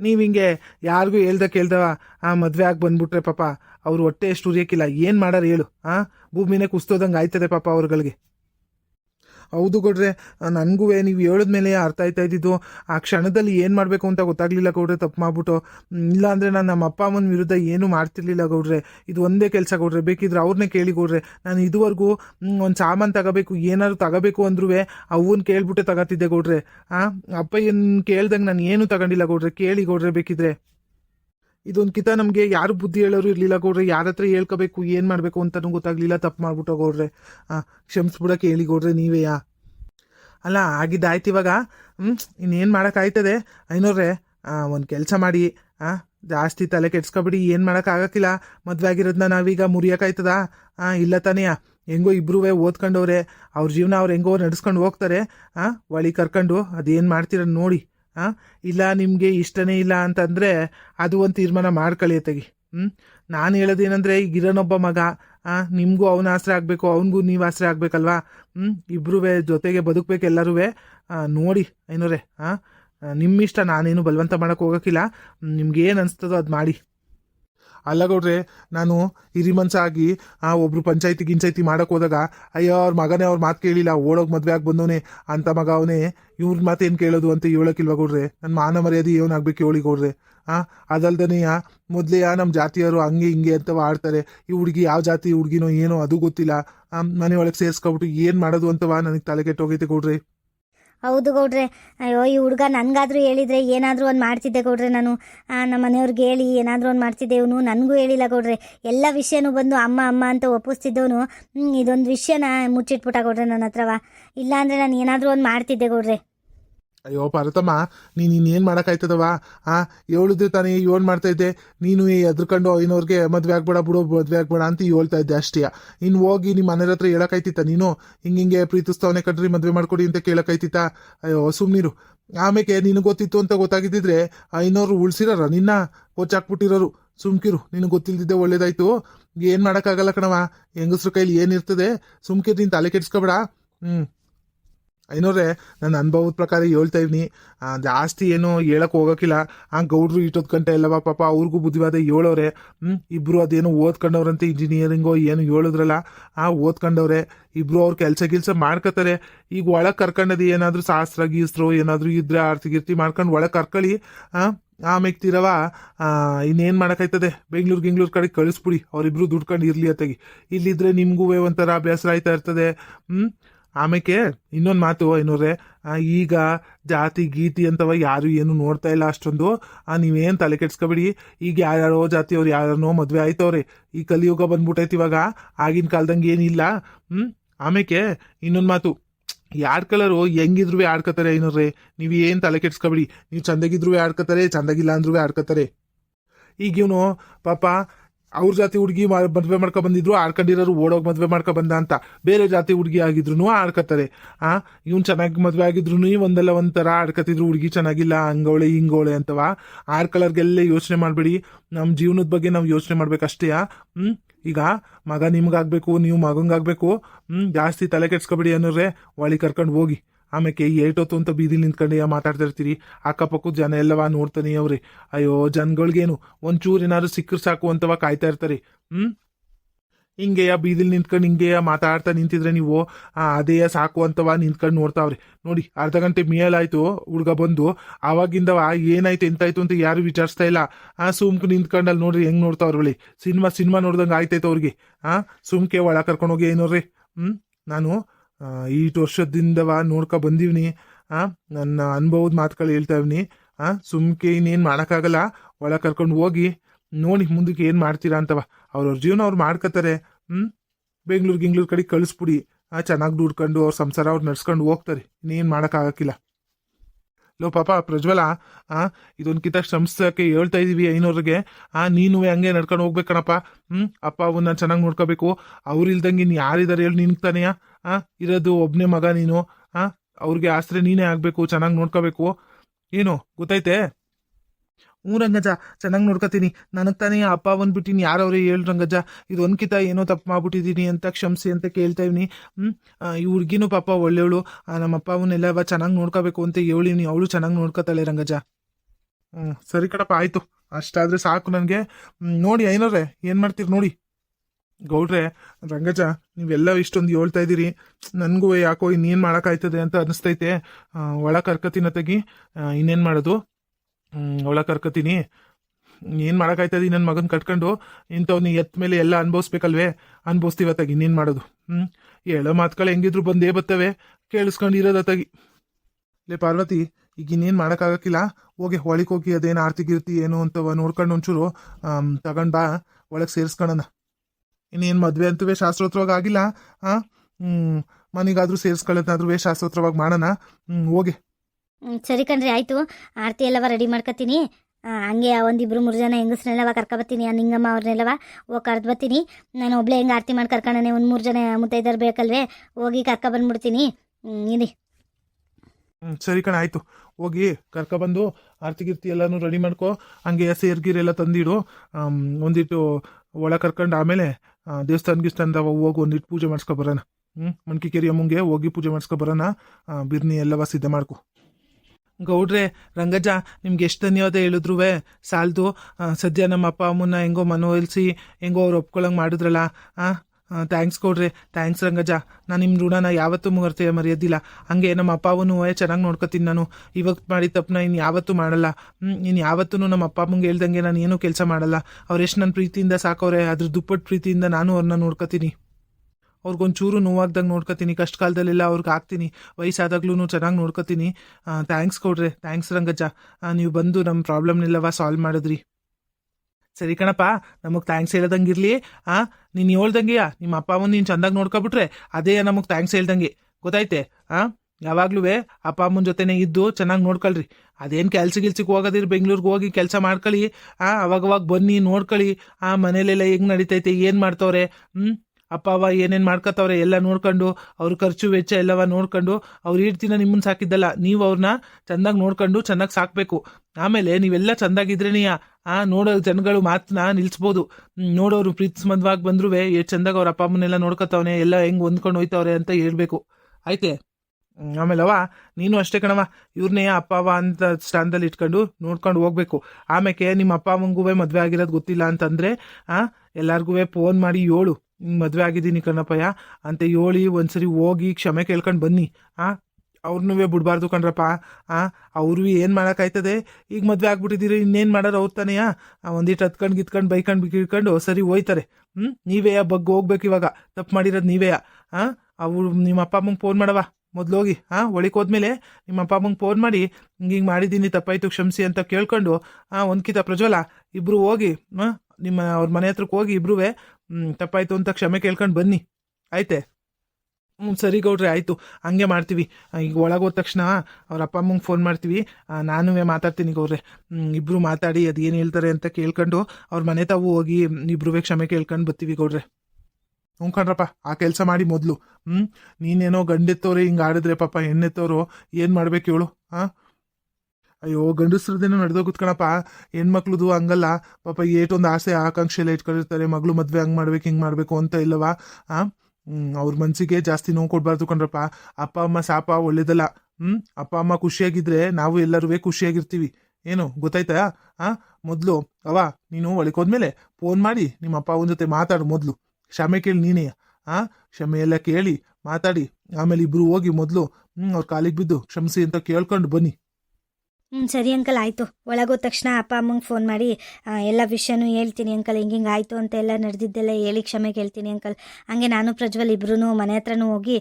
ನೀವು ಹಿಂಗೆ ಯಾರಿಗೂ ಹೇಳ್ದ ಕೇಳ್ದವ ಆ, ಮದುವೆ ಆಗಿ ಬಂದ್ಬಿಟ್ರೆ ಪಾಪ, ಅವ್ರು ಹೊಟ್ಟೆ ಎಷ್ಟು ಉರಿಯೋಕ್ಕಿಲ್ಲ. ಏನು ಮಾಡಾರ ಹೇಳು, ಆ? ಭೂಮಿನೇ ಕುಸ್ತೋದಂಗೆ ಆಯ್ತದೆ ಪಾಪ ಅವ್ರುಗಳಿಗೆ. ಹೌದು ಕೊಡ್ರೆ ನನಗೂ ನೀವು ಹೇಳಿದ್ಮೇಲೆ ಅರ್ಥ ಆಯ್ತಾ ಇದ್ದಿದ್ದು. ಆ ಕ್ಷಣದಲ್ಲಿ ಏನು ಮಾಡಬೇಕು ಅಂತ ಗೊತ್ತಾಗಲಿಲ್ಲ ಗೌಡ್ರೆ, ತಪ್ಪು ಮಾಡ್ಬಿಟ್ಟು. ಇಲ್ಲಾಂದರೆ ನಾನು ನಮ್ಮ ಅಪ್ಪ ಅಮ್ಮನ ವಿರುದ್ಧ ಏನೂ ಮಾಡ್ತಿರ್ಲಿಲ್ಲ ಗೌಡ್ರೆ. ಇದು ಒಂದೇ ಕೆಲಸ ಗೌಡ್ರೆ, ಬೇಕಿದ್ರೆ ಅವ್ರನ್ನೇ ಕೇಳಿ ಗೌಡ್ರೆ. ನಾನು ಇದುವರೆಗೂ ಒಂದು ಸಾಮಾನು ತಗೋಬೇಕು, ಏನಾದ್ರು ತಗೋಬೇಕು ಅಂದ್ರೂ ಅವನ್ನ ಕೇಳ್ಬಿಟ್ಟೆ ತಗೋತಿದ್ದೆ ಗೌಡ್ರೆ. ಆ ಅಪ್ಪ ಏನು ಕೇಳ್ದಂಗೆ ನಾನು ಏನು ತಗೊಂಡಿಲ್ಲ ಗೌಡ್ರೆ, ಕೇಳಿ ಗೌಡ್ರೆ ಬೇಕಿದ್ರೆ. ಇದೊಂದು ಕಿತ ನಮಗೆ ಯಾರು ಬುದ್ಧಿ ಹೇಳೋರು ಇರ್ಲಿಲ್ಲ ಗೌಡ್ರೆ. ಯಾರ ಹತ್ರ ಹೇಳ್ಕೋಬೇಕು, ಏನು ಮಾಡಬೇಕು ಅಂತನೂ ಗೊತ್ತಾಗ್ಲಿಲ್ಲ. ತಪ್ಪು ಮಾಡ್ಬಿಟ್ಟು ಗೌಡ್ರೆ. ಕ್ಷಮಿಸ್ಬಿಡಕ್ಕೆ ಹೇಳಿ ಗೌಡ್ರೆ ನೀವೇಯಾ ಅಲ್ಲ, ಆಗಿದ್ದಾಯ್ತು ಇವಾಗ. ಹ್ಞೂ ಇನ್ನೇನು ಮಾಡೋಕ್ಕಾಯ್ತದೆ? ಐನೋರ್ರೆ ಒಂದು ಕೆಲಸ ಮಾಡಿ. ಆ, ಜಾಸ್ತಿ ತಲೆ ಕೆಡ್ಸ್ಕೊಬಿಡಿ, ಏನು ಮಾಡೋಕ್ಕಾಗಕ್ಕಿಲ್ಲ. ಮದುವೆ ಆಗಿರೋದನ್ನ ನಾವೀಗ ಮುರಿಯೋಕ್ಕಾಯ್ತದ ಹಾಂ ಇಲ್ಲ ತಾನೆಯ ಹೆಂಗೋ ಇಬ್ಬರೂ ಓದ್ಕೊಂಡವ್ರೆ. ಅವ್ರ ಜೀವನ ಅವ್ರು ಹೆಂಗೋ ನಡ್ಸ್ಕೊಂಡು ಹೋಗ್ತಾರೆ. ಹಾಂ ಒಳಿ ಕರ್ಕೊಂಡು, ಅದೇನು ಮಾಡ್ತೀರ ನೋಡಿ. ಇಲ್ಲ ನಿಮಗೆ ಇಷ್ಟನೇ ಇಲ್ಲ ಅಂತಂದರೆ ಅದು ಒಂದು ತೀರ್ಮಾನ ಮಾಡ್ಕೊಳ್ಳಿ ತೆಗಿ ಹ್ಞೂ ನಾನು ಹೇಳೋದೇನೆಂದರೆ ಈಗ ಇರೋನೊಬ್ಬ ಮಗ ಹಾಂ ನಿಮಗೂ ಅವನ ಆಸರೆ ಆಗಬೇಕು, ಅವನಿಗೂ ನೀವು ಆಸರೆ ಆಗಬೇಕಲ್ವಾ? ಹ್ಞೂ ಇಬ್ಬರೂ ಜೊತೆಗೆ ಬದುಕಬೇಕು ಎಲ್ಲರೂ ನೋಡಿ ಐನೋರೆ ಹಾಂ ನಿಮ್ಮಿಷ್ಟ ನಾನೇನು ಬಲವಂತ ಮಾಡೋಕ್ಕೆ ಹೋಗೋಕ್ಕಿಲ್ಲ. ನಿಮ್ಗೆ ಏನು ಅನಿಸ್ತದೋ ಅದು ಮಾಡಿ. ಅಲ್ಲ ಗೌಡ್ರೆ, ನಾನು ಹಿರಿ ಮನ್ಸಾಗಿ ಆ, ಒಬ್ರು ಪಂಚಾಯತಿ ಗಿಂಚಾಯ್ತಿ ಮಾಡಕ್ ಹೋದಾಗ, ಅಯ್ಯೋ, ಅವ್ರ ಮಗನೇ ಅವ್ರ ಮಾತು ಕೇಳಿಲ್ಲ, ಓಡೋಗಿ ಮದುವೆ ಆಗಿ ಬಂದವನೇ, ಅಂತ ಮಗ ಅವನೇ, ಇವ್ರ ಮಾತೇನು ಕೇಳೋದು ಅಂತ ಹೇಳೋಕಿಲ್ವ ಗೌಡ್ರೆ? ನನ್ನ ಮಾನ ಮರ್ಯಾದೆ ಏನಾಗ್ಬೇಕು ಹೇಳಿ ಗೌಡ್ರೆ? ಆ ಅದಲ್ದನೆಯ ಮೊದಲೇ ನಮ್ಮ ಜಾತಿಯವರು ಹಂಗೆ ಹಿಂಗೆ ಅಂತ ಆಡ್ತಾರೆ ಈ ಹುಡುಗಿ ಯಾವ ಜಾತಿ ಹುಡುಗಿನೋ ಏನೋ ಅದು ಗೊತ್ತಿಲ್ಲ ಮನೆಯೊಳಗೆ ಸೇರ್ಸ್ಕೊಬಿಟ್ಟು ಏನು ಮಾಡೋದು ಅಂತವಾ ನನಗೆ ತಲೆ ಕೆಟ್ಟೋಗೈತೆ ಗೌಡ್ರೆ. ಹೌದು ಗೌಡ್ರೆ. ಅಯ್ಯೋ, ಈ ಹುಡುಗ ನನಗಾದ್ರೂ ಹೇಳಿದರೆ ಏನಾದರೂ ಒಂದು ಮಾಡ್ತಿದ್ದೆ ಗೌಡ್ರೆ ನಾನು. ನಮ್ಮ ಮನೆಯವ್ರಿಗೆ ಹೇಳಿ ಏನಾದರೂ ಒಂದು ಮಾಡ್ತಿದ್ದೆ ಇವನು ನನಗೂ ಹೇಳಿಲ್ಲ ಗೌಡ್ರೆ. ಎಲ್ಲ ವಿಷಯನೂ ಬಂದು ಅಮ್ಮ ಅಮ್ಮ ಅಂತ ಒಪ್ಪಿಸ್ತಿದ್ದವನು. ಇದೊಂದು ವಿಷಯನ ಮುಚ್ಚಿಟ್ಬಿಟ್ಟ ಗೌಡ್ರೆ ನನ್ನ ಹತ್ರವ. ಇಲ್ಲಾಂದರೆ ನಾನು ಏನಾದರೂ ಒಂದು ಮಾಡ್ತಿದ್ದೆ ಗೌಡ್ರೆ. ಅಯ್ಯೋ ಪಾರ್ವತಮ್ಮ ನೀನು ಇನ್ನೇನು ಮಾಡೋಕ್ಕಾಯ್ತದವ ಆ ಹೇಳಿದ್ರೆ ತಾನೇ ಏನು ಮಾಡ್ತಾ ಇದ್ದೆ? ನೀನು ಎದ್ರಕೊಂಡು ಐನೋರ್ಗೆ ಮದುವೆ ಆಗ್ಬೇಡ ಬಿಡು, ಮದುವೆ ಆಗ್ಬೇಡ ಅಂತ ಹೇಳ್ತಾ ಇದ್ದೆ ಅಷ್ಟೇ. ಇನ್ನು ಹೋಗಿ ನಿಮ್ಮ ಮನೆ ಹತ್ರ ಹೇಳೋಕ್ಕಾಯ್ತಿತ್ತ ನೀನು? ಹಿಂಗೆ ಹಿಂಗೆ ಪ್ರೀತಿಸ್ತವನೆ ಕಣ್ರಿ, ಮದುವೆ ಮಾಡ್ಕೊಡಿ ಅಂತ ಕೇಳೋಕ್ಕಾಯ್ತಿತ್ತ? ಅಯ್ಯೋ ಸುಮ್ನಿರು ಆಮೇಲೆ ನಿನಗೆ ಗೊತ್ತಿತ್ತು ಅಂತ ಗೊತ್ತಾಗಿದ್ದಿದ್ರೆ ಐನೋರು ಉಳಿಸಿರಾರ ನಿನ್ನ? ಕೊಚ್ಚಾಕ್ಬಿಟ್ಟಿರೋರು ಸುಮ್ಕಿರು, ನಿನಗೆ ಗೊತ್ತಿಲ್ದಿದ್ದೆ ಒಳ್ಳೇದಾಯ್ತು. ಏನು ಮಾಡೋಕ್ಕಾಗಲ್ಲ ಕಣವ ಹೆಂಗಸ್ರ ಕೈಲಿ ಏನಿರ್ತದೆ ಸುಮ್ಕಿರು, ನೀನು ತಲೆ ಕೆಡ್ಸ್ಕೊಬೇಡ. ಹ್ಞೂ ಐನೋರೆ ನನ್ನ ಅನುಭವದ ಪ್ರಕಾರ ಹೇಳ್ತಾ ಇವ್ನಿ ಜಾಸ್ತಿ ಏನು ಹೇಳಕ್ ಹೋಗಕ್ಕಿಲ್ಲ. ಆ, ಗೌಡ್ರು ಇಟ್ಟೋದ್ ಗಂಟೆ ಇಲ್ಲವ, ಪಾಪ ಅವ್ರಿಗೂ ಬುದ್ಧಿವಾದ ಹೇಳೋರೆ. ಹ್ಮ್, ಇಬ್ರು ಅದೇನು ಓದ್ಕೊಂಡವ್ರಂತೆ ಇಂಜಿನಿಯರಿಂಗೋ ಏನು ಹೇಳಿದ್ರಲ್ಲ, ಆ ಓದ್ಕೊಂಡವ್ರೆ ಇಬ್ರು ಅವ್ರ ಕೆಲಸ ಗಿಲ್ಸ ಮಾಡ್ಕೋತಾರೆ ಈಗ ಒಳಗೆ ಕರ್ಕೊಂಡದು ಏನಾದರೂ ಶಾಸ್ತ್ರ, ಗೀಸ್ರು ಏನಾದರೂ ಇದ್ರೆ ಆರ್ತಿ ಗಿರ್ತಿ ಮಾಡ್ಕೊಂಡು ಒಳಗೆ ಕರ್ಕೊಳ್ಳಿ ಆಮೇಲೆ ತೀರವ ಇನ್ನೇನು ಮಾಡೋಕ್ಕಾಯ್ತದೆ? ಬೆಂಗ್ಳೂರು ಗಿಂಗ್ಳೂರು ಕಡೆ ಕಳಿಸ್ಬಿಡಿ. ಅವರಿಬ್ರು ದುಡ್ಕೊಂಡು ಇರ್ಲಿ ಅತ್ತಾಗಿ. ಇಲ್ಲಿದ್ರೆ ನಿಮಗೂ ಒಂಥರ ಬೇಸರ ಆಯ್ತಾ ಇರ್ತದೆ. ಹ್ಮ್ ಆಮೇಲೆ ಇನ್ನೊಂದು ಮಾತು ಏನೋರೆ ಈಗ ಜಾತಿ, ಗೀತಿ ಅಂತವ ಯಾರು ಏನು ನೋಡ್ತಾ ಇಲ್ಲ ಅಷ್ಟೊಂದು. ನೀವೇನು ತಲೆ ಕೆಡ್ಸ್ಕೊಬಿಡಿ. ಈಗ ಯಾರ್ಯಾರೋ ಜಾತಿಯವ್ರು ಯಾರನ್ನೋ ಮದುವೆ ಆಯ್ತವ್ರೆ. ಈ ಕಲಿಯುಗ ಬಂದ್ಬಿಟ್ಟೈತಿ ಇವಾಗ. ಆಗಿನ ಕಾಲದಂಗೆ ಏನಿಲ್ಲ. ಹ್ಮ್? ಆಮೇಲೆ ಇನ್ನೊಂದು ಮಾತು. ಯಾರ್ ಕಲರು ಹೆಂಗಿದ್ರು ಆಡ್ಕೋತಾರೆ ಐನೋರ್ರೆ ನೀವು ಏನು ತಲೆ ಕೆಡ್ಸ್ಕೊಬಿಡಿ. ನೀವು ಚಂದಾಗಿದ್ರು ಆಡ್ಕೋತಾರೆ, ಚಂದಾಗಿಲ್ಲ ಅಂದ್ರೂ ಆಡ್ಕೋತಾರೆ. ಈಗ ಇವನು ಪಾಪ ಅವ್ರ ಜಾತಿ ಹುಡುಗಿ ಮದ್ವೆ ಮಾಡ್ಕೊ ಬಂದಿದ್ರು, ಆಡ್ಕೊಂಡಿರೋರು ಓಡೋಗಿ ಮದ್ವೆ ಮಾಡ್ಕೊ ಬಂದ ಅಂತ. ಬೇರೆ ಜಾತಿ ಹುಡುಗಿ ಆಗಿದ್ರು ಆಡ್ಕೊತಾರೆ. ಆ, ಇವ್ನು ಚೆನ್ನಾಗಿ ಮದ್ವೆ ಆಗಿದ್ರು ಒಂದಲ್ಲ ಒಂಥರ ಆಡ್ಕತಿದ್ರು, ಹುಡುಗಿ ಚೆನ್ನಾಗಿಲ್ಲ ಹಂಗೋಳೆ ಹಿಂಗೋಳೆ ಅಂತವ. ಆಡ್ಕೊಳ್ಳೋರ್ಗೆಲ್ಲ ಯೋಚನೆ ಮಾಡಬೇಡಿ. ನಮ್ಮ ಜೀವನದ ಬಗ್ಗೆ ನಾವು ಯೋಚನೆ ಮಾಡ್ಬೇಕಷ್ಟೇ ಹ್ಮ್? ಈಗ ಮಗ ನಿಮ್ಗಾಗ್ಬೇಕು, ನೀವು ಮಗಂಗಾಗ್ಬೇಕು, ಹ್ಮ್? ಜಾಸ್ತಿ ತಲೆ ಕೆಡ್ಸ್ಕೊಬೇಡಿ ಅನ್ನೋರೆ ಒಳಿ ಕರ್ಕೊಂಡು ಹೋಗಿ. ಆಮೇಲೆ ಏಟೋತು ಅಂತ ಬೀದಿಲಿ ನಿಂತ್ಕೊಂಡು ಮಾತಾಡ್ತಾ ಇರ್ತೀರಿ? ಅಕ್ಕಪಕ್ಕದ ಜನ ಎಲ್ಲವ ನೋಡ್ತಾನೆ ಅವ್ರಿ. ಅಯ್ಯೋ, ಜನಗಳ್ಗೇನು? ಒಂಚೂರು ಏನಾದ್ರು ಸಿಕ್ಕರು ಸಾಕು ಅಂತವ ಕಾಯ್ತಾ ಇರ್ತಾರೆ. ಹ್ಮ್? ಹಿಂಗೆಯ ಬೀದಿಲಿ ನಿಂತ್ಕೊಂಡು ಹಿಂಗೆಯ ಮಾತಾಡ್ತಾ ನಿಂತಿದ್ರೆ ನೀವು? ಅದೇ ಸಾಕು ಅಂತವ ನಿಂತ್ಕೊಂಡು ನೋಡ್ತಾವ್ರಿ ನೋಡಿ, ಅರ್ಧ ಗಂಟೆ ಮೇಲಾಯ್ತು ಹುಡುಗ ಬಂದು. ಆವಾಗಿಂದವ ಏನಾಯ್ತು, ಎಂತಾಯ್ತು ಅಂತ ಯಾರು ವಿಚಾರಿಸ್ತಾ ಇಲ್ಲ. ಆ, ಸುಮ್ಕ್ ನಿಂತ್ಕೊಂಡು ಅಲ್ಲಿ ನೋಡ್ರಿ, ಹೆಂಗ್ ನೋಡ್ತಾವ್ರಿ ಸಿನಿಮಾ ಸಿನಿಮಾ ನೋಡ್ದಂಗೆ ಆಯ್ತಾಯ್ತು ಅವ್ರಿಗೆ. ಆ, ಸುಮ್ಕೆ ಒಳ ಕರ್ಕೊಂಡೋಗಿ ಏನೋರಿ ಹ್ಮ್? ನಾನು ಈಟ್ ವರ್ಷದಿಂದವ ನೋಡ್ಕೊ ಬಂದೀವ್ನಿ. ನನ್ನ ಅನುಭವದ ಮಾತುಗಳು ಹೇಳ್ತಾ ಇವ್ನಿ. ಆ, ಸುಮ್ಕೆ ಇನ್ನೇನು ಮಾಡೋಕ್ಕಾಗಲ್ಲ. ಒಳ ಕರ್ಕೊಂಡು ಹೋಗಿ ನೋಡಿ ಮುಂದಕ್ಕೆ ಏನು ಮಾಡ್ತೀರಾ ಅಂತವ ಅವ್ರವ್ರ ಜೀವನ ಅವ್ರು ಮಾಡ್ಕೋತಾರೆ. ಹ್ಞೂ ಬೆಂಗ್ಳೂರು ಗಿಂಗ್ಳೂರು ಕಡೆ ಕಳಿಸ್ಬಿಡಿ. ಚೆನ್ನಾಗಿ ದುಡ್ಕೊಂಡು ಅವ್ರ ಸಂಸಾರ ಅವ್ರು ನಡ್ಸ್ಕೊಂಡು ಹೋಗ್ತಾರೆ. ಇನ್ನೇನು ಮಾಡೋಕ್ಕಾಗಕ್ಕಿಲ್ಲ. ಲೋ, ಪಾಪ, ಪ್ರಜ್ವಲ, ಆ, ಇದೊಂದು ಕಿತ ಸಂಸ್ಥೆಗೆ ಹೇಳ್ತಾ ಇದೀವಿ ಐನೂರಿಗೆ. ಆ, ನೀನು ಹಂಗೆ ನಡ್ಕೊಂಡು ಹೋಗ್ಬೇಕಣಪ್ಪ ಹ್ಞೂ ಅಪ್ಪ ಅವನ್ನ ಚೆನ್ನಾಗಿ ನೋಡ್ಕೋಬೇಕು. ಅವ್ರು ಇಲ್ದಂಗೆ ಯಾರಿದ್ದಾರೆ ಹೇಳಿ ನಿನ್ಗೆ ತಾನೆಯಾ ಆ? ಇರೋದು ಒಬ್ಬನೇ ಮಗ ನೀನು, ಆ? ಅವ್ರಿಗೆ ಆಸ್ರೆ ನೀನೇ ಆಗಬೇಕು, ಚೆನ್ನಾಗಿ ನೋಡ್ಕೋಬೇಕು. ಏನು ಗೊತ್ತೈತೆ ಹ್ಞೂ ರಂಗಜ ಚೆನ್ನಾಗಿ ನೋಡ್ಕೋತೀನಿ. ನನಗೆ ತಾನೇ ಅಪ್ಪ ಬಂದ್ಬಿಟ್ಟಿನಿ ಯಾರವ್ರೇ ಹೇಳು ರಂಗಜ ಇದು ಒಂದ್ಕಿತ ಏನೋ ತಪ್ಪು ಮಾಡ್ಬಿಟ್ಟಿದ್ದೀನಿ ಅಂತ ಕ್ಷಮಿಸಿ ಅಂತ ಕೇಳ್ತಾ ಇವ್ನಿ. ಹ್ಞೂ ಈ ಹುಡುಗಿನೂ ಪಾಪ ಒಳ್ಳೆಯವಳು. ನಮ್ಮ ಅಪ್ಪ ಅವನ್ನೆಲ್ಲ ಚೆನ್ನಾಗಿ ನೋಡ್ಕೋಬೇಕು ಅಂತ ಹೇಳಿವ್ನಿ. ಅವಳು ಚೆನ್ನಾಗಿ ನೋಡ್ಕೋತಾಳೆ ರಂಗಜ. ಹ್ಞೂ ಸರಿ ಕಡಪ್ಪ ಆಯಿತು. ಅಷ್ಟಾದರೆ ಸಾಕು ನನಗೆ. ನೋಡಿ ಐನೋರೆ ಏನು ಮಾಡ್ತೀರಿ ನೋಡಿ. ಗೌಡ್ರೆ ರಂಗಜ ನೀವೆಲ್ಲ ಇಷ್ಟೊಂದು ಹೇಳ್ತಾ ಇದ್ದೀರಿ. ನನಗೂ ಯಾಕೋ ಇನ್ನೇನು ಮಾಡೋಕ್ಕಾಯ್ತದೆ ಅಂತ ಅನಿಸ್ತೈತೆ. ಆ, ಒಳ ಕರ್ಕತಿನ ತೆಗಿ. ಇನ್ನೇನು ಮಾಡೋದು? ಒಳ ಕರ್ಕೋತೀನಿ. ಏನು ಮಾಡೋಕ್ಕಾಯ್ತದೆ ನನ್ನ ಮಗನ ಕಟ್ಕೊಂಡು ಇಂಥವ್ನ ಎತ್ತ ಮೇಲೆ ಎಲ್ಲ ಅನ್ಭವಿಸ್ಬೇಕಲ್ವೇ? ಅನ್ಭವಿಸ್ತೀವತ್ತಾಗಿ ಇನ್ನೇನು ಮಾಡೋದು. ಹ್ಞೂ ಹೇಳೋ ಮಾತುಗಳು ಹೆಂಗಿದ್ರು ಬಂದೇ ಬರ್ತವೆ. ಕೇಳಿಸ್ಕೊಂಡು ಇರೋದತ್ತಾಗಿ ಲೇ ಪಾರ್ವತಿ, ಈಗ ಇನ್ನೇನು ಮಾಡೋಕ್ಕಾಗಕ್ಕಿಲ್ಲ. ಹೋಗಿ ಹೊಳಿಗೆ ಹೋಗಿ ಅದೇನು ಆರ್ತಿ ಗಿರ್ತಿ ಏನು ಅಂತವ ನೋಡ್ಕೊಂಡು ಒಂಚೂರು ತಗೊಂಡು ಬಾ, ಒಳಗೆ ಸೇರಿಸ್ಕೊಳ್ಳೋಣ ಇನ್ನೇನು ಮದುವೆ ಅಂತವೇ ಶಾಸ್ತ್ರೋತ್ರವಾಗಿ ಆಗಿಲ್ಲ ಹಾಂ ಮನೆಗಾದರೂ ಸೇರಿಸ್ಕೊಳ್ಳೋದಾದ್ರೂ ಶಾಸ್ತ್ರೋತ್ರವಾಗಿ ಮಾಡೋಣ. ಹ್ಞೂ ಹೋಗಿ. ಸರಿ ಕಣ್ರಿ ಆಯಿತು. ಆರತಿ ಎಲ್ಲವ ರೆಡಿ ಮಾಡ್ಕೊತೀನಿ ಹಂಗೆ ಒಂದಿಬ್ರು ಮೂರು ಜನ ಹೆಂಗಸ್ರನ್ನೆಲ್ಲವ ಕರ್ಕೊಬತ್ತೀನಿ ನಿಂಗಮ್ಮ ಅವ್ರನ್ನೆಲ್ಲವ ಹೋಗಿ ಕರ್ದು ಬರ್ತೀನಿ ನಾನು ಒಬ್ಳೆ ಹೆಂಗೆ ಆರತಿ ಮಾಡಿ ಕರ್ಕೊಂಡೆ ಒಂದು ಮೂರು ಜನ ಮುತ್ತೈದರು ಬೇಕಲ್ವೇ ಹೋಗಿ ಕರ್ಕೊಬಂದ್ಬಿಡ್ತೀನಿ ಇರಿ. ಹ್ಮ್, ಸರಿ ಕಣ ಆಯ್ತು. ಹೋಗಿ ಕರ್ಕೊಬಂದು ಆರತಿ ಗಿರ್ತಿ ಎಲ್ಲಾನು ರೆಡಿ ಮಾಡ್ಕೊ ಹಂಗೆ ಸೇರ್ಗೀರ್ ಎಲ್ಲ ತಂದಿಡು. ಒಂದಿಟ್ಟು ಒಳ ಕರ್ಕೊಂಡು ಆಮೇಲೆ ದೇವಸ್ಥಾನ ಗಿಸ್ತಾನದವ ಹೋಗಿ ಒಂದಿಟ್ಟು ಪೂಜೆ ಮಾಡಿಸ್ಕೊ ಬರೋಣ. ಹ್ಞೂ ಮಣ್ಕಿಕೇರಿ ಮುಂಗೆ ಹೋಗಿ ಪೂಜೆ ಮಾಡಿಸ್ಕೊ ಬರೋಣ. ಬಿರ್ನಿ ಎಲ್ಲವ ಸಿದ್ಧ ಮಾಡ್ಕೊ. ಗೌಡ್ರೆ ರಂಗಜ ನಿಮ್ಗೆ ಎಷ್ಟು ಧನ್ಯವಾದ ಹೇಳಿದ್ರುವೆ? ಸಾಲ್ದು ಸದ್ಯ ನಮ್ಮ ಅಪ್ಪ, ಅಮ್ಮನ್ನ ಹೆಂಗೋ ಮನವೊಲಿಸಿ, ಹೆಂಗೋ ಅವ್ರು ಒಪ್ಕೊಳ್ಳಂಗೆ ಮಾಡಿದ್ರಲ್ಲ ಥ್ಯಾಂಕ್ಸ್ ಕೊಡ್ರಿ ಥ್ಯಾಂಕ್ಸ್ ರಂಗಜ ನಾನು ನಿಮ್ಮ ಋಣನ ಯಾವತ್ತೂ ಮುಗರ್ತೀಯ ಮರೆಯೋದಿಲ್ಲ. ಹಂಗೆ ನಮ್ಮ ಅಪ್ಪ ಅವನು ಚೆನ್ನಾಗಿ ನೋಡ್ಕೊತೀನಿ ನಾನು. ಇವಾಗ ಮಾಡಿದ ತಪ್ಪನ್ನ ಇನ್ನು ಯಾವತ್ತೂ ಮಾಡಲ್ಲ. ಇನ್ನು ಯಾವತ್ತೂ ನಮ್ಮ ಅಪ್ಪ ಅಮ್ಮಂಗೆ ಹೇಳ್ದಂಗೆ ನಾನು ಏನೂ ಕೆಲಸ ಮಾಡಲ್ಲ. ಅವ್ರು ಎಷ್ಟು ನನ್ನ ಪ್ರೀತಿಯಿಂದ ಸಾಕವ್ರೆ, ಅದ್ರ ದುಪ್ಪಟ್ಟು ಪ್ರೀತಿಯಿಂದ ನಾನು ಅವ್ರನ್ನ ನೋಡ್ಕೊತೀನಿ. ಅವ್ರಿಗೊಂಚೂರು ನೋವಾಗ್ದಂಗೆ ನೋಡ್ಕೋತೀನಿ. ಕಷ್ಟ ಕಾಲದಲ್ಲೆಲ್ಲ ಅವ್ರಿಗೆ ಹಾಕ್ತೀನಿ. ವಯಸ್ಸಾದಾಗ್ಲೂ ಚೆನ್ನಾಗಿ ನೋಡ್ಕೋತೀನಿ. ಥ್ಯಾಂಕ್ಸ್ ಕೊಡ್ರಿ. ಥ್ಯಾಂಕ್ಸ್ ರಂಗಜ್ಜ. ನೀವು ಬಂದು ನಮ್ಮ ಪ್ರಾಬ್ಲಮ್ನೆಲ್ಲವ ಸಾಲ್ವ್ ಮಾಡಿದ್ರಿ. ಸರಿ ಕಣಪ್ಪ, ನಮಗೆ ಥ್ಯಾಂಕ್ಸ್ ಹೇಳ್ದಂಗಿರಲಿ. ಹಾಂ ನೀನು ಹೇಳ್ದಂಗೆಯಾ ನಿಮ್ಮ ಅಪ್ಪ ಅಮ್ಮನ ನೀನು ಚೆಂದಾಗಿ ನೋಡ್ಕೊಬಿಟ್ರೆ ಅದೇ ನಮಗೆ ಥ್ಯಾಂಕ್ಸ್ ಹೇಳ್ದಂಗೆ. ಗೊತ್ತಾಯ್ತೆ? ಹಾಂ ಯಾವಾಗ್ಲೂ ಅಪ್ಪ ಅಮ್ಮನ ಜೊತೆನೇ ಇದ್ದು ಚೆನ್ನಾಗಿ ನೋಡ್ಕೊಳ್ರಿ. ಅದೇನು ಕೆಲ್ಸ ಗಿಲ್ಸಕ್ಕೆ ಹೋಗೋದಿರಿ ಬೆಂಗ್ಳೂರಿಗೆ ಹೋಗಿ ಕೆಲಸ ಮಾಡ್ಕೊಳ್ಳಿ ಆ, ಅವಾಗವಾಗ ಬನ್ನಿ ನೋಡ್ಕೊಳ್ಳಿ ಆ, ಮನೇಲೆಲ್ಲ ಹೆಂಗೆ ನಡೀತೈತೆ, ಏನು ಮಾಡ್ತವ್ರೆ? ಹ್ಞೂ ಅಪ್ಪ ಅವ ಏನೇನು ಮಾಡ್ಕೊತವ್ರೆ ಎಲ್ಲ ನೋಡ್ಕೊಂಡು, ಅವ್ರ ಖರ್ಚು ವೆಚ್ಚ ಎಲ್ಲವ ನೋಡ್ಕೊಂಡು, ಅವ್ರು ಇಡ್ತಿನ ನಿಮ್ಮನ್ನು ಸಾಕಿದ್ದಲ್ಲ, ನೀವು ಅವ್ರನ್ನ ಚೆಂದಾಗಿ ನೋಡ್ಕೊಂಡು ಚೆನ್ನಾಗಿ ಸಾಕಬೇಕು. ಆಮೇಲೆ ನೀವೆಲ್ಲ ಚೆಂದಾಗಿದ್ರೇನೆಯ ಆ, ನೋಡೋ ಜನಗಳು ಮಾತನ್ನ ನಿಲ್ಲಿಸ್ಬೋದು ನೋಡೋರು ನೋಡೋರು ಪ್ರೀತಿಸ್ಮಂದವಾಗಿ ಬಂದ್ರು ಎಷ್ಟು ಚೆಂದಾಗಿ ಅವ್ರ ಅಪ್ಪ, ಅಮ್ಮನೆಲ್ಲ ನೋಡ್ಕೊತಾವನೆ, ಎಲ್ಲ ಹೆಂಗೆ ಹೊಂದ್ಕೊಂಡು ಹೋಯ್ತವ್ರೆ ಅಂತ ಹೇಳ್ಬೇಕು. ಆಯ್ತೆ? ಆಮೇಲೆ ಆಮೇಲವ ನೀನು ಅಷ್ಟೇ ಕಣವ ಇವ್ರನ್ನೇ ಅಪ್ಪ ಅವ ಅಂತ ಸ್ಥಾನದಲ್ಲಿ ಇಟ್ಕೊಂಡು ನೋಡ್ಕೊಂಡು ಹೋಗ್ಬೇಕು. ಆಮೇಲೆ ನಿಮ್ಮ ಅಪ್ಪ ಅಮ್ಮಂಗೂ ಮದುವೆ ಆಗಿರೋದು ಗೊತ್ತಿಲ್ಲ ಅಂತಂದರೆ ಎಲ್ಲಾರ್ಗೂ ಫೋನ್ ಮಾಡಿ ಏಳು ಹಿಂಗ್ ಮದುವೆ ಆಗಿದ್ದೀನಿ ಕಣ್ಣಪ್ಪಯ್ಯ. ಅಂತ ಹೇಳಿ ಒಂದ್ಸರಿ ಹೋಗಿ ಕ್ಷಮೆ ಕೇಳ್ಕೊಂಡು ಬನ್ನಿ. ಆ? ಅವ್ರನ್ನೂ ಬಿಡಬಾರ್ದು ಕಣ್ರಪ್ಪ. ಆ? ಅವ್ರು ಏನು ಮಾಡೋಕ್ಕಾಯ್ತದೆ? ಈಗ ಮದುವೆ ಆಗ್ಬಿಟ್ಟಿದ್ದೀರಿ, ಇನ್ನೇನು ಮಾಡೋರು ಅವ್ರು ತಾನೆಯಾ ಒಂದಿಟ್ಟು ಹತ್ಕೊಂಡು ಗಿತ್ಕೊಂಡು ಬೈಕೊಂಡು ಬಿಕ್ಕಿಡ್ಕೊಂಡು ಸರಿ ಹೋಯ್ತಾರೆ. ಹ್ಞೂ ನೀವೇ ಬಗ್ಗೆ ಹೋಗ್ಬೇಕು ಇವಾಗ. ತಪ್ಪು ಮಾಡಿರೋದು ನೀವೇ ಹಾಂ ಅವ್ರು ನಿಮ್ಮ ಅಪ್ಪ ಅಮ್ಮಂಗೆ ಫೋನ್ ಮಾಡವಾ ಮೊದಲು ಹೋಗಿ ಹಾಂ ಒಳಗೆ ಹೋದ್ಮೇಲೆ ನಿಮ್ಮ ಅಪ್ಪ ಅಮ್ಮಂಗೆ ಫೋನ್ ಮಾಡಿ, ಹಿಂಗೆ ಹಿಂಗೆ ಮಾಡಿದ್ದೀನಿ, ತಪ್ಪಾಯ್ತು, ಕ್ಷಮಿಸಿ ಅಂತ ಕೇಳ್ಕೊಂಡು ಹಾಂ ಒಂದ್ಕಿತ ಪ್ರಜ್ವಲ ಇಬ್ಬರು ಹೋಗಿ ಹಾಂ ನಿಮ್ಮ ಅವ್ರ ಮನೆ ಹತ್ರಕ್ಕೆ ಹೋಗಿ ಇಬ್ರೂ ತಪ್ಪಾಯ್ತು ಅಂತ ಕ್ಷಮೆ ಕೇಳ್ಕೊಂಡು ಬನ್ನಿ. ಆಯ್ತೆ? ಹ್ಞೂ ಸರಿ ಗೌಡ್ರೆ, ಆಯಿತು. ಹಂಗೆ ಮಾಡ್ತೀವಿ. ಈಗ ಒಳಗೆ ಹೋದ ತಕ್ಷಣ ಅವ್ರ ಅಪ್ಪ ಅಮ್ಮಂಗೆ ಫೋನ್ ಮಾಡ್ತೀವಿ. ನಾನು ಮಾತಾಡ್ತೀನಿ ಗೌಡ್ರೆ. ಇಬ್ಬರು ಮಾತಾಡಿ ಅದು ಏನು ಹೇಳ್ತಾರೆ ಅಂತ ಕೇಳ್ಕೊಂಡು ಅವ್ರ ಮನೆ ತಾವು ಹೋಗಿ ಇಬ್ರುವೇ ಕ್ಷಮೆ ಕೇಳ್ಕೊಂಡು ಬರ್ತೀವಿ ಗೌಡ್ರೆ. ಹ್ಞೂ ಕಣ್ರಪ್ಪ, ಆ ಕೆಲಸ ಮಾಡಿ ಮೊದಲು. ಹ್ಞೂ ನೀನೇನೋ ಗಂಡೆತ್ತವ್ರೆ ಹಿಂಗೆ ಆಡಿದ್ರೆ ಪಾಪ ಹೆಣ್ಣೆತ್ತವರು ಏನು ಮಾಡ್ಬೇಕು ಹೇಳು ಹಾಂ ಅಯ್ಯೋ ಗಂಡಸ್ರದೇನೋ ನಡೆದೋಗುತ್ತೆ ಕಣಪ್ಪ ಹೆಣ್ಮಕ್ಳದು ಹಂಗಲ್ಲ. ಪಾಪ ಏಟೊಂದು ಆಸೆ ಆಕಾಂಕ್ಷೆ ಎಲ್ಲ ಇಟ್ಕೊಂಡಿರ್ತಾರೆ. ಮಗಳು ಮದುವೆ ಹಂಗೆ ಮಾಡ್ಬೇಕು, ಹಿಂಗೆ ಮಾಡಬೇಕು ಅಂತ ಇಲ್ಲವಾ? ಹಾಂ ಅವ್ರ ಮನಸ್ಸಿಗೆ ಜಾಸ್ತಿ ನೋವು ಕೊಡಬಾರ್ದು ಕಣ್ರಪ್ಪ. ಅಪ್ಪ, ಅಮ್ಮ, ಸಾಪ ಒಳ್ಳೇದಲ್ಲ. ಹ್ಞೂ ಅಪ್ಪ, ಅಮ್ಮ ಖುಷಿಯಾಗಿದ್ರೆ ನಾವು ಎಲ್ಲರೂ ಖುಷಿಯಾಗಿರ್ತೀವಿ. ಏನು, ಗೊತ್ತಾಯ್ತಾ? ಹಾಂ ಮೊದಲು ಅವ ನೀನು ಒಳಕೋದ್ಮೇಲೆ ಫೋನ್ ಮಾಡಿ ನಿಮ್ಮ ಅಪ್ಪ ಅವನ ಜೊತೆ ಮಾತಾಡು ಮೊದಲು. ಕ್ಷಮೆ ಕೇಳಿ ನೀನೇ. ಹಾಂ ಕ್ಷಮೆ ಎಲ್ಲ ಕೇಳಿ ಮಾತಾಡಿ. ಆಮೇಲೆ ಇಬ್ರು ಹೋಗಿ ಮೊದಲು ಅವ್ರ ಕಾಲಿಗೆ ಬಿದ್ದು ಕ್ಷಮಿಸಿ ಅಂತ ಕೇಳ್ಕೊಂಡು ಬನ್ನಿ. ಹ್ಞೂ ಸರಿ ಅಂಕಲ್, ಆಯಿತು. ಒಳಗೋದ ತಕ್ಷಣ ಅಪ್ಪ, ಅಮ್ಮಂಗೆ ಫೋನ್ ಮಾಡಿ ಎಲ್ಲ ವಿಷಯನೂ ಹೇಳ್ತೀನಿ ಅಂಕಲ್ ಹಿಂಗೆ ಹಿಂಗೆ ಆಯಿತು ಅಂತ ಎಲ್ಲ ನಡೆದಿದ್ದೆಲ್ಲ ಹೇಳಿ ಕ್ಷಮೆ ಕೇಳ್ತೀನಿ ಅಂಕಲ್. ಹಂಗೆ ನಾನು, ಪ್ರಜ್ವಲ್ ಇಬ್ಬರೂ ಮನೆ ಹತ್ರನೂ ಹೋಗಿ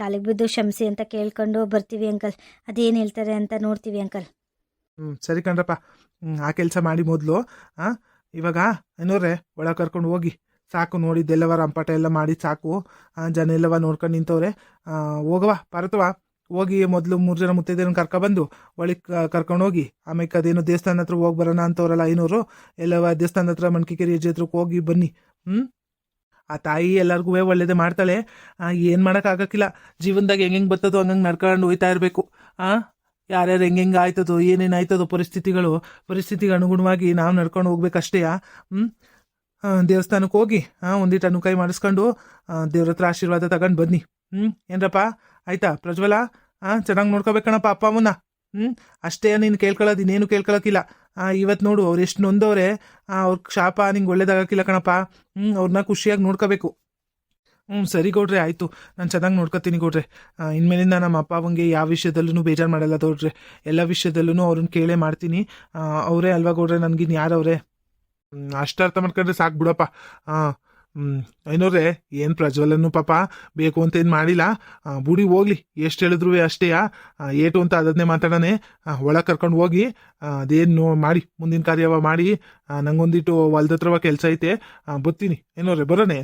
ಕಾಲಿಗೆ ಬಿದ್ದು ಕ್ಷಮಿಸಿ ಅಂತ ಕೇಳ್ಕೊಂಡು ಬರ್ತೀವಿ ಅಂಕಲ್. ಅದೇನು ಹೇಳ್ತಾರೆ ಅಂತ ನೋಡ್ತೀವಿ ಅಂಕಲ್. ಹ್ಞೂ ಸರಿ ಕಣ್ರಪ್ಪ. ಆ ಕೆಲಸ ಮಾಡಿ ಮೊದಲು ಹಾಂ ಇವಾಗ ಏನೋರೆ ಒಳಗೆ ಕರ್ಕೊಂಡು ಹೋಗಿ. ಸಾಕು ನೋಡಿದ್ದೆಲ್ಲವ ರಂಪಾಟ ಎಲ್ಲ ಮಾಡಿ, ಸಾಕು. ಜನ ಎಲ್ಲವ ನೋಡ್ಕೊಂಡು ನಿಂತವ್ರೆ. ಹೋಗವ ಪಾರತವ ಹೋಗಿ ಮೊದಲು ಮೂರು ಜನ ಮುತ್ತೈದೆಯನ್ನು ಕರ್ಕೊಬಂದು ಒಳಗೆ ಕರ್ಕೊಂಡು ಹೋಗಿ ಆಮೇಲೆ ಅದೇನು ದೇವಸ್ಥಾನ ಹತ್ರ ಹೋಗಿ ಬರೋಣ ಅಂತವ್ರಲ್ಲ ಐನೂರು, ಎಲ್ಲವ ದೇವಸ್ಥಾನದ ಹತ್ರ ಮಣ್ಕಿಕೆರೆ ಹೆಜ್ಜೆ ಹೋಗಿ ಬನ್ನಿ. ಹ್ಞೂ ಆ ತಾಯಿ ಎಲ್ಲರಿಗೂ ಒಳ್ಳೇದೇ ಮಾಡ್ತಾಳೆ. ಏನು ಮಾಡೋಕ್ಕಾಗಕ್ಕಿಲ್ಲ ಜೀವನದಾಗ ಹೆಂಗೆ ಹೆಂಗೆ ಬರ್ತದೋ ಹಂಗಂಗೆ ನಡ್ಕೊಂಡು ಹೋಯ್ತಾ ಇರಬೇಕು. ಹಾಂ ಯಾರ್ಯಾರು ಹೆಂಗೆ ಆಯ್ತದೋ, ಏನೇನು ಆಯ್ತದೋ ಪರಿಸ್ಥಿತಿಗಳು, ಪರಿಸ್ಥಿತಿಗೆ ಅನುಗುಣವಾಗಿ ನಾವು ನಡ್ಕೊಂಡು ಹೋಗ್ಬೇಕಷ್ಟೇ ಹ್ಞೂ ದೇವಸ್ಥಾನಕ್ಕೆ ಹೋಗಿ ಹಾಂ ಒಂದಿಟ್ಟು ಅನುಕಾಯಿ ಮಾಡಿಸ್ಕೊಂಡು ದೇವ್ರ ಹತ್ರ ಆಶೀರ್ವಾದ ತಗೊಂಡು ಬನ್ನಿ. ಹ್ಞೂ ಏನ್ರಪ್ಪ? ಆಯ್ತಾ? ಪ್ರಜ್ವಲ? ಹಾಂ ಚೆನ್ನಾಗಿ ನೋಡ್ಕೋಬೇಕಣಪ್ಪ ಅಪ್ಪ ಅಮ್ಮನ ಹ್ಞೂ ಅಷ್ಟೇ ನೀನು ಕೇಳ್ಕೊಳ್ಳೋದು, ಇನ್ನೇನು ಕೇಳ್ಕೊಳಕ್ಕಿಲ್ಲ ಇವತ್ತು ನೋಡು, ಅವ್ರು ಎಷ್ಟು ನೊಂದವ್ರೆ ಅವ್ರ ಶಾಪ ನಿಂಗೆ ಒಳ್ಳೇದಾಗಕ್ಕಿಲ್ಲ ಕಣಪ್ಪ. ಹ್ಞೂ ಅವ್ರನ್ನ ಖುಷಿಯಾಗಿ ನೋಡ್ಕೋಬೇಕು. ಹ್ಞೂ ಸರಿ ಗೌಡ್ರೆ, ಆಯಿತು. ನಾನು ಚೆನ್ನಾಗಿ ನೋಡ್ಕೊತೀನಿ ಗೌಡ್ರೆ. ಇನ್ಮೇಲಿಂದ ನಮ್ಮ ಅಪ್ಪ ಅವಂಗೆ ಯಾವ ವಿಷಯದಲ್ಲೂ ಬೇಜಾರು ಮಾಡಲ್ಲ ಗೌಡ್ರೆ. ಎಲ್ಲ ವಿಷಯದಲ್ಲೂ ಅವ್ರನ್ನ ಕೇಳೇ ಮಾಡ್ತೀನಿ. ಅವರೇ ಅಲ್ವಾ ಗೌಡ್ರೆ, ನನಗಿನ್ ಯಾರವ್ರೆ? ಅಷ್ಟು ಅರ್ಥ ಮಾಡ್ಕೊಂಡ್ರೆ ಸಾಕು ಬಿಡಪ್ಪ. ಹಾಂ ಹ್ಞೂ ಐನೋರೆ ಏನು ಪ್ರಜ್ವಲನ್ನು ಪಾಪ, ಬೇಕು ಅಂತ ಏನು ಮಾಡಿಲ್ಲ. ಬುಡಿ ಹೋಗ್ಲಿ, ಎಷ್ಟು ಹೇಳಿದ್ರು ಅಷ್ಟೇ ಏಟು ಅಂತ ಅದನ್ನೇ ಮಾತಾಡೋಣ. ಒಳಗೆ ಕರ್ಕೊಂಡು ಹೋಗಿ ಅದೇನು ಮಾಡಿ, ಮುಂದಿನ ಕಾರ್ಯವ ಮಾಡಿ. ನಂಗೊಂದಿಟ್ಟು ಹೊಲ್ದ ಹತ್ರವ ಕೆಲಸ ಐತೆ. ಬರ್ತೀನಿ ಏನೋರೆ, ಬರೋಣ?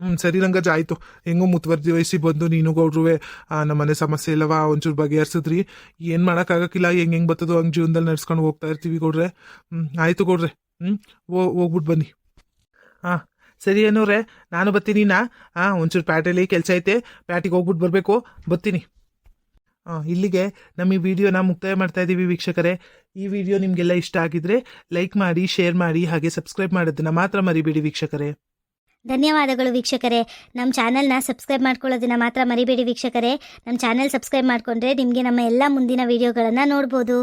ಹ್ಞೂ ಸರಿ ರಂಗಜ ಆಯಿತು. ಹೆಂಗೋ ಮುತುವರ್ಜಿ ವಯಸ್ಸಿ ಬಂದು ನೀನು ಗೌಡ್ರುವೆ ನಮ್ಮ ಮನೆ ಸಮಸ್ಯೆ ಇಲ್ಲವಾ? ಒಂಚೂರು ಬಗೆಹರಿಸಿದ್ರಿ. ಏನು ಮಾಡೋಕ್ಕಾಗಕ್ಕಿಲ್ಲ, ಹೆಂಗೆ ಹೆಂಗೆ ಬರ್ತದೋ ಹಂಗೆ ಜೀವನದಲ್ಲಿ ನಡ್ಸ್ಕೊಂಡು ಹೋಗ್ತಾ ಇರ್ತೀವಿ ಗೌಡ್ರೆ. ಹ್ಞೂ ಆಯಿತು ಗೌಡ್ರೆ. ಹ್ಞೂ ಹೋಗ್ಬಿಟ್ಟು ಬನ್ನಿ. ಹಾಂ ಸರಿ ಅನ್ನೋರೆ, ನಾನು ಬರ್ತೀನಿ, ನಾ. ಹಾಂ ಒಂಚೂರು ಪ್ಯಾಟೆಲಿ ಕೆಲಸ ಐತೆ, ಪ್ಯಾಟಿಗೆ ಹೋಗ್ಬಿಟ್ಟು ಬರಬೇಕು. ಬರ್ತೀನಿ. ಇಲ್ಲಿಗೆ ನಮ್ಮ ಈ ವಿಡಿಯೋನ ಮುಕ್ತಾಯ ಮಾಡ್ತಾ ಇದ್ದೀವಿ ವೀಕ್ಷಕರೇ. ಈ ವಿಡಿಯೋ ನಿಮಗೆಲ್ಲ ಇಷ್ಟ ಆಗಿದ್ರೆ ಲೈಕ್ ಮಾಡಿ, ಶೇರ್ ಮಾಡಿ, ಹಾಗೆ ಸಬ್ಸ್ಕ್ರೈಬ್ ಮಾಡೋದನ್ನ ಮಾತ್ರ ಮರಿಬೇಡಿ ವೀಕ್ಷಕರೇ. ಧನ್ಯವಾದಗಳು ವೀಕ್ಷಕರೇ. ನಮ್ಮ ಚಾನಲ್ನ ಸಬ್ಸ್ಕ್ರೈಬ್ ಮಾಡ್ಕೊಳ್ಳೋದನ್ನ ಮಾತ್ರ ಮರಿಬೇಡಿ ವೀಕ್ಷಕರೇ. ನಮ್ಮ ಚಾನಲ್ ಸಬ್ಸ್ಕ್ರೈಬ್ ಮಾಡಿಕೊಂಡ್ರೆ ನಿಮಗೆ ನಮ್ಮ ಎಲ್ಲ ಮುಂದಿನ ವೀಡಿಯೋಗಳನ್ನು ನೋಡ್ಬೋದು.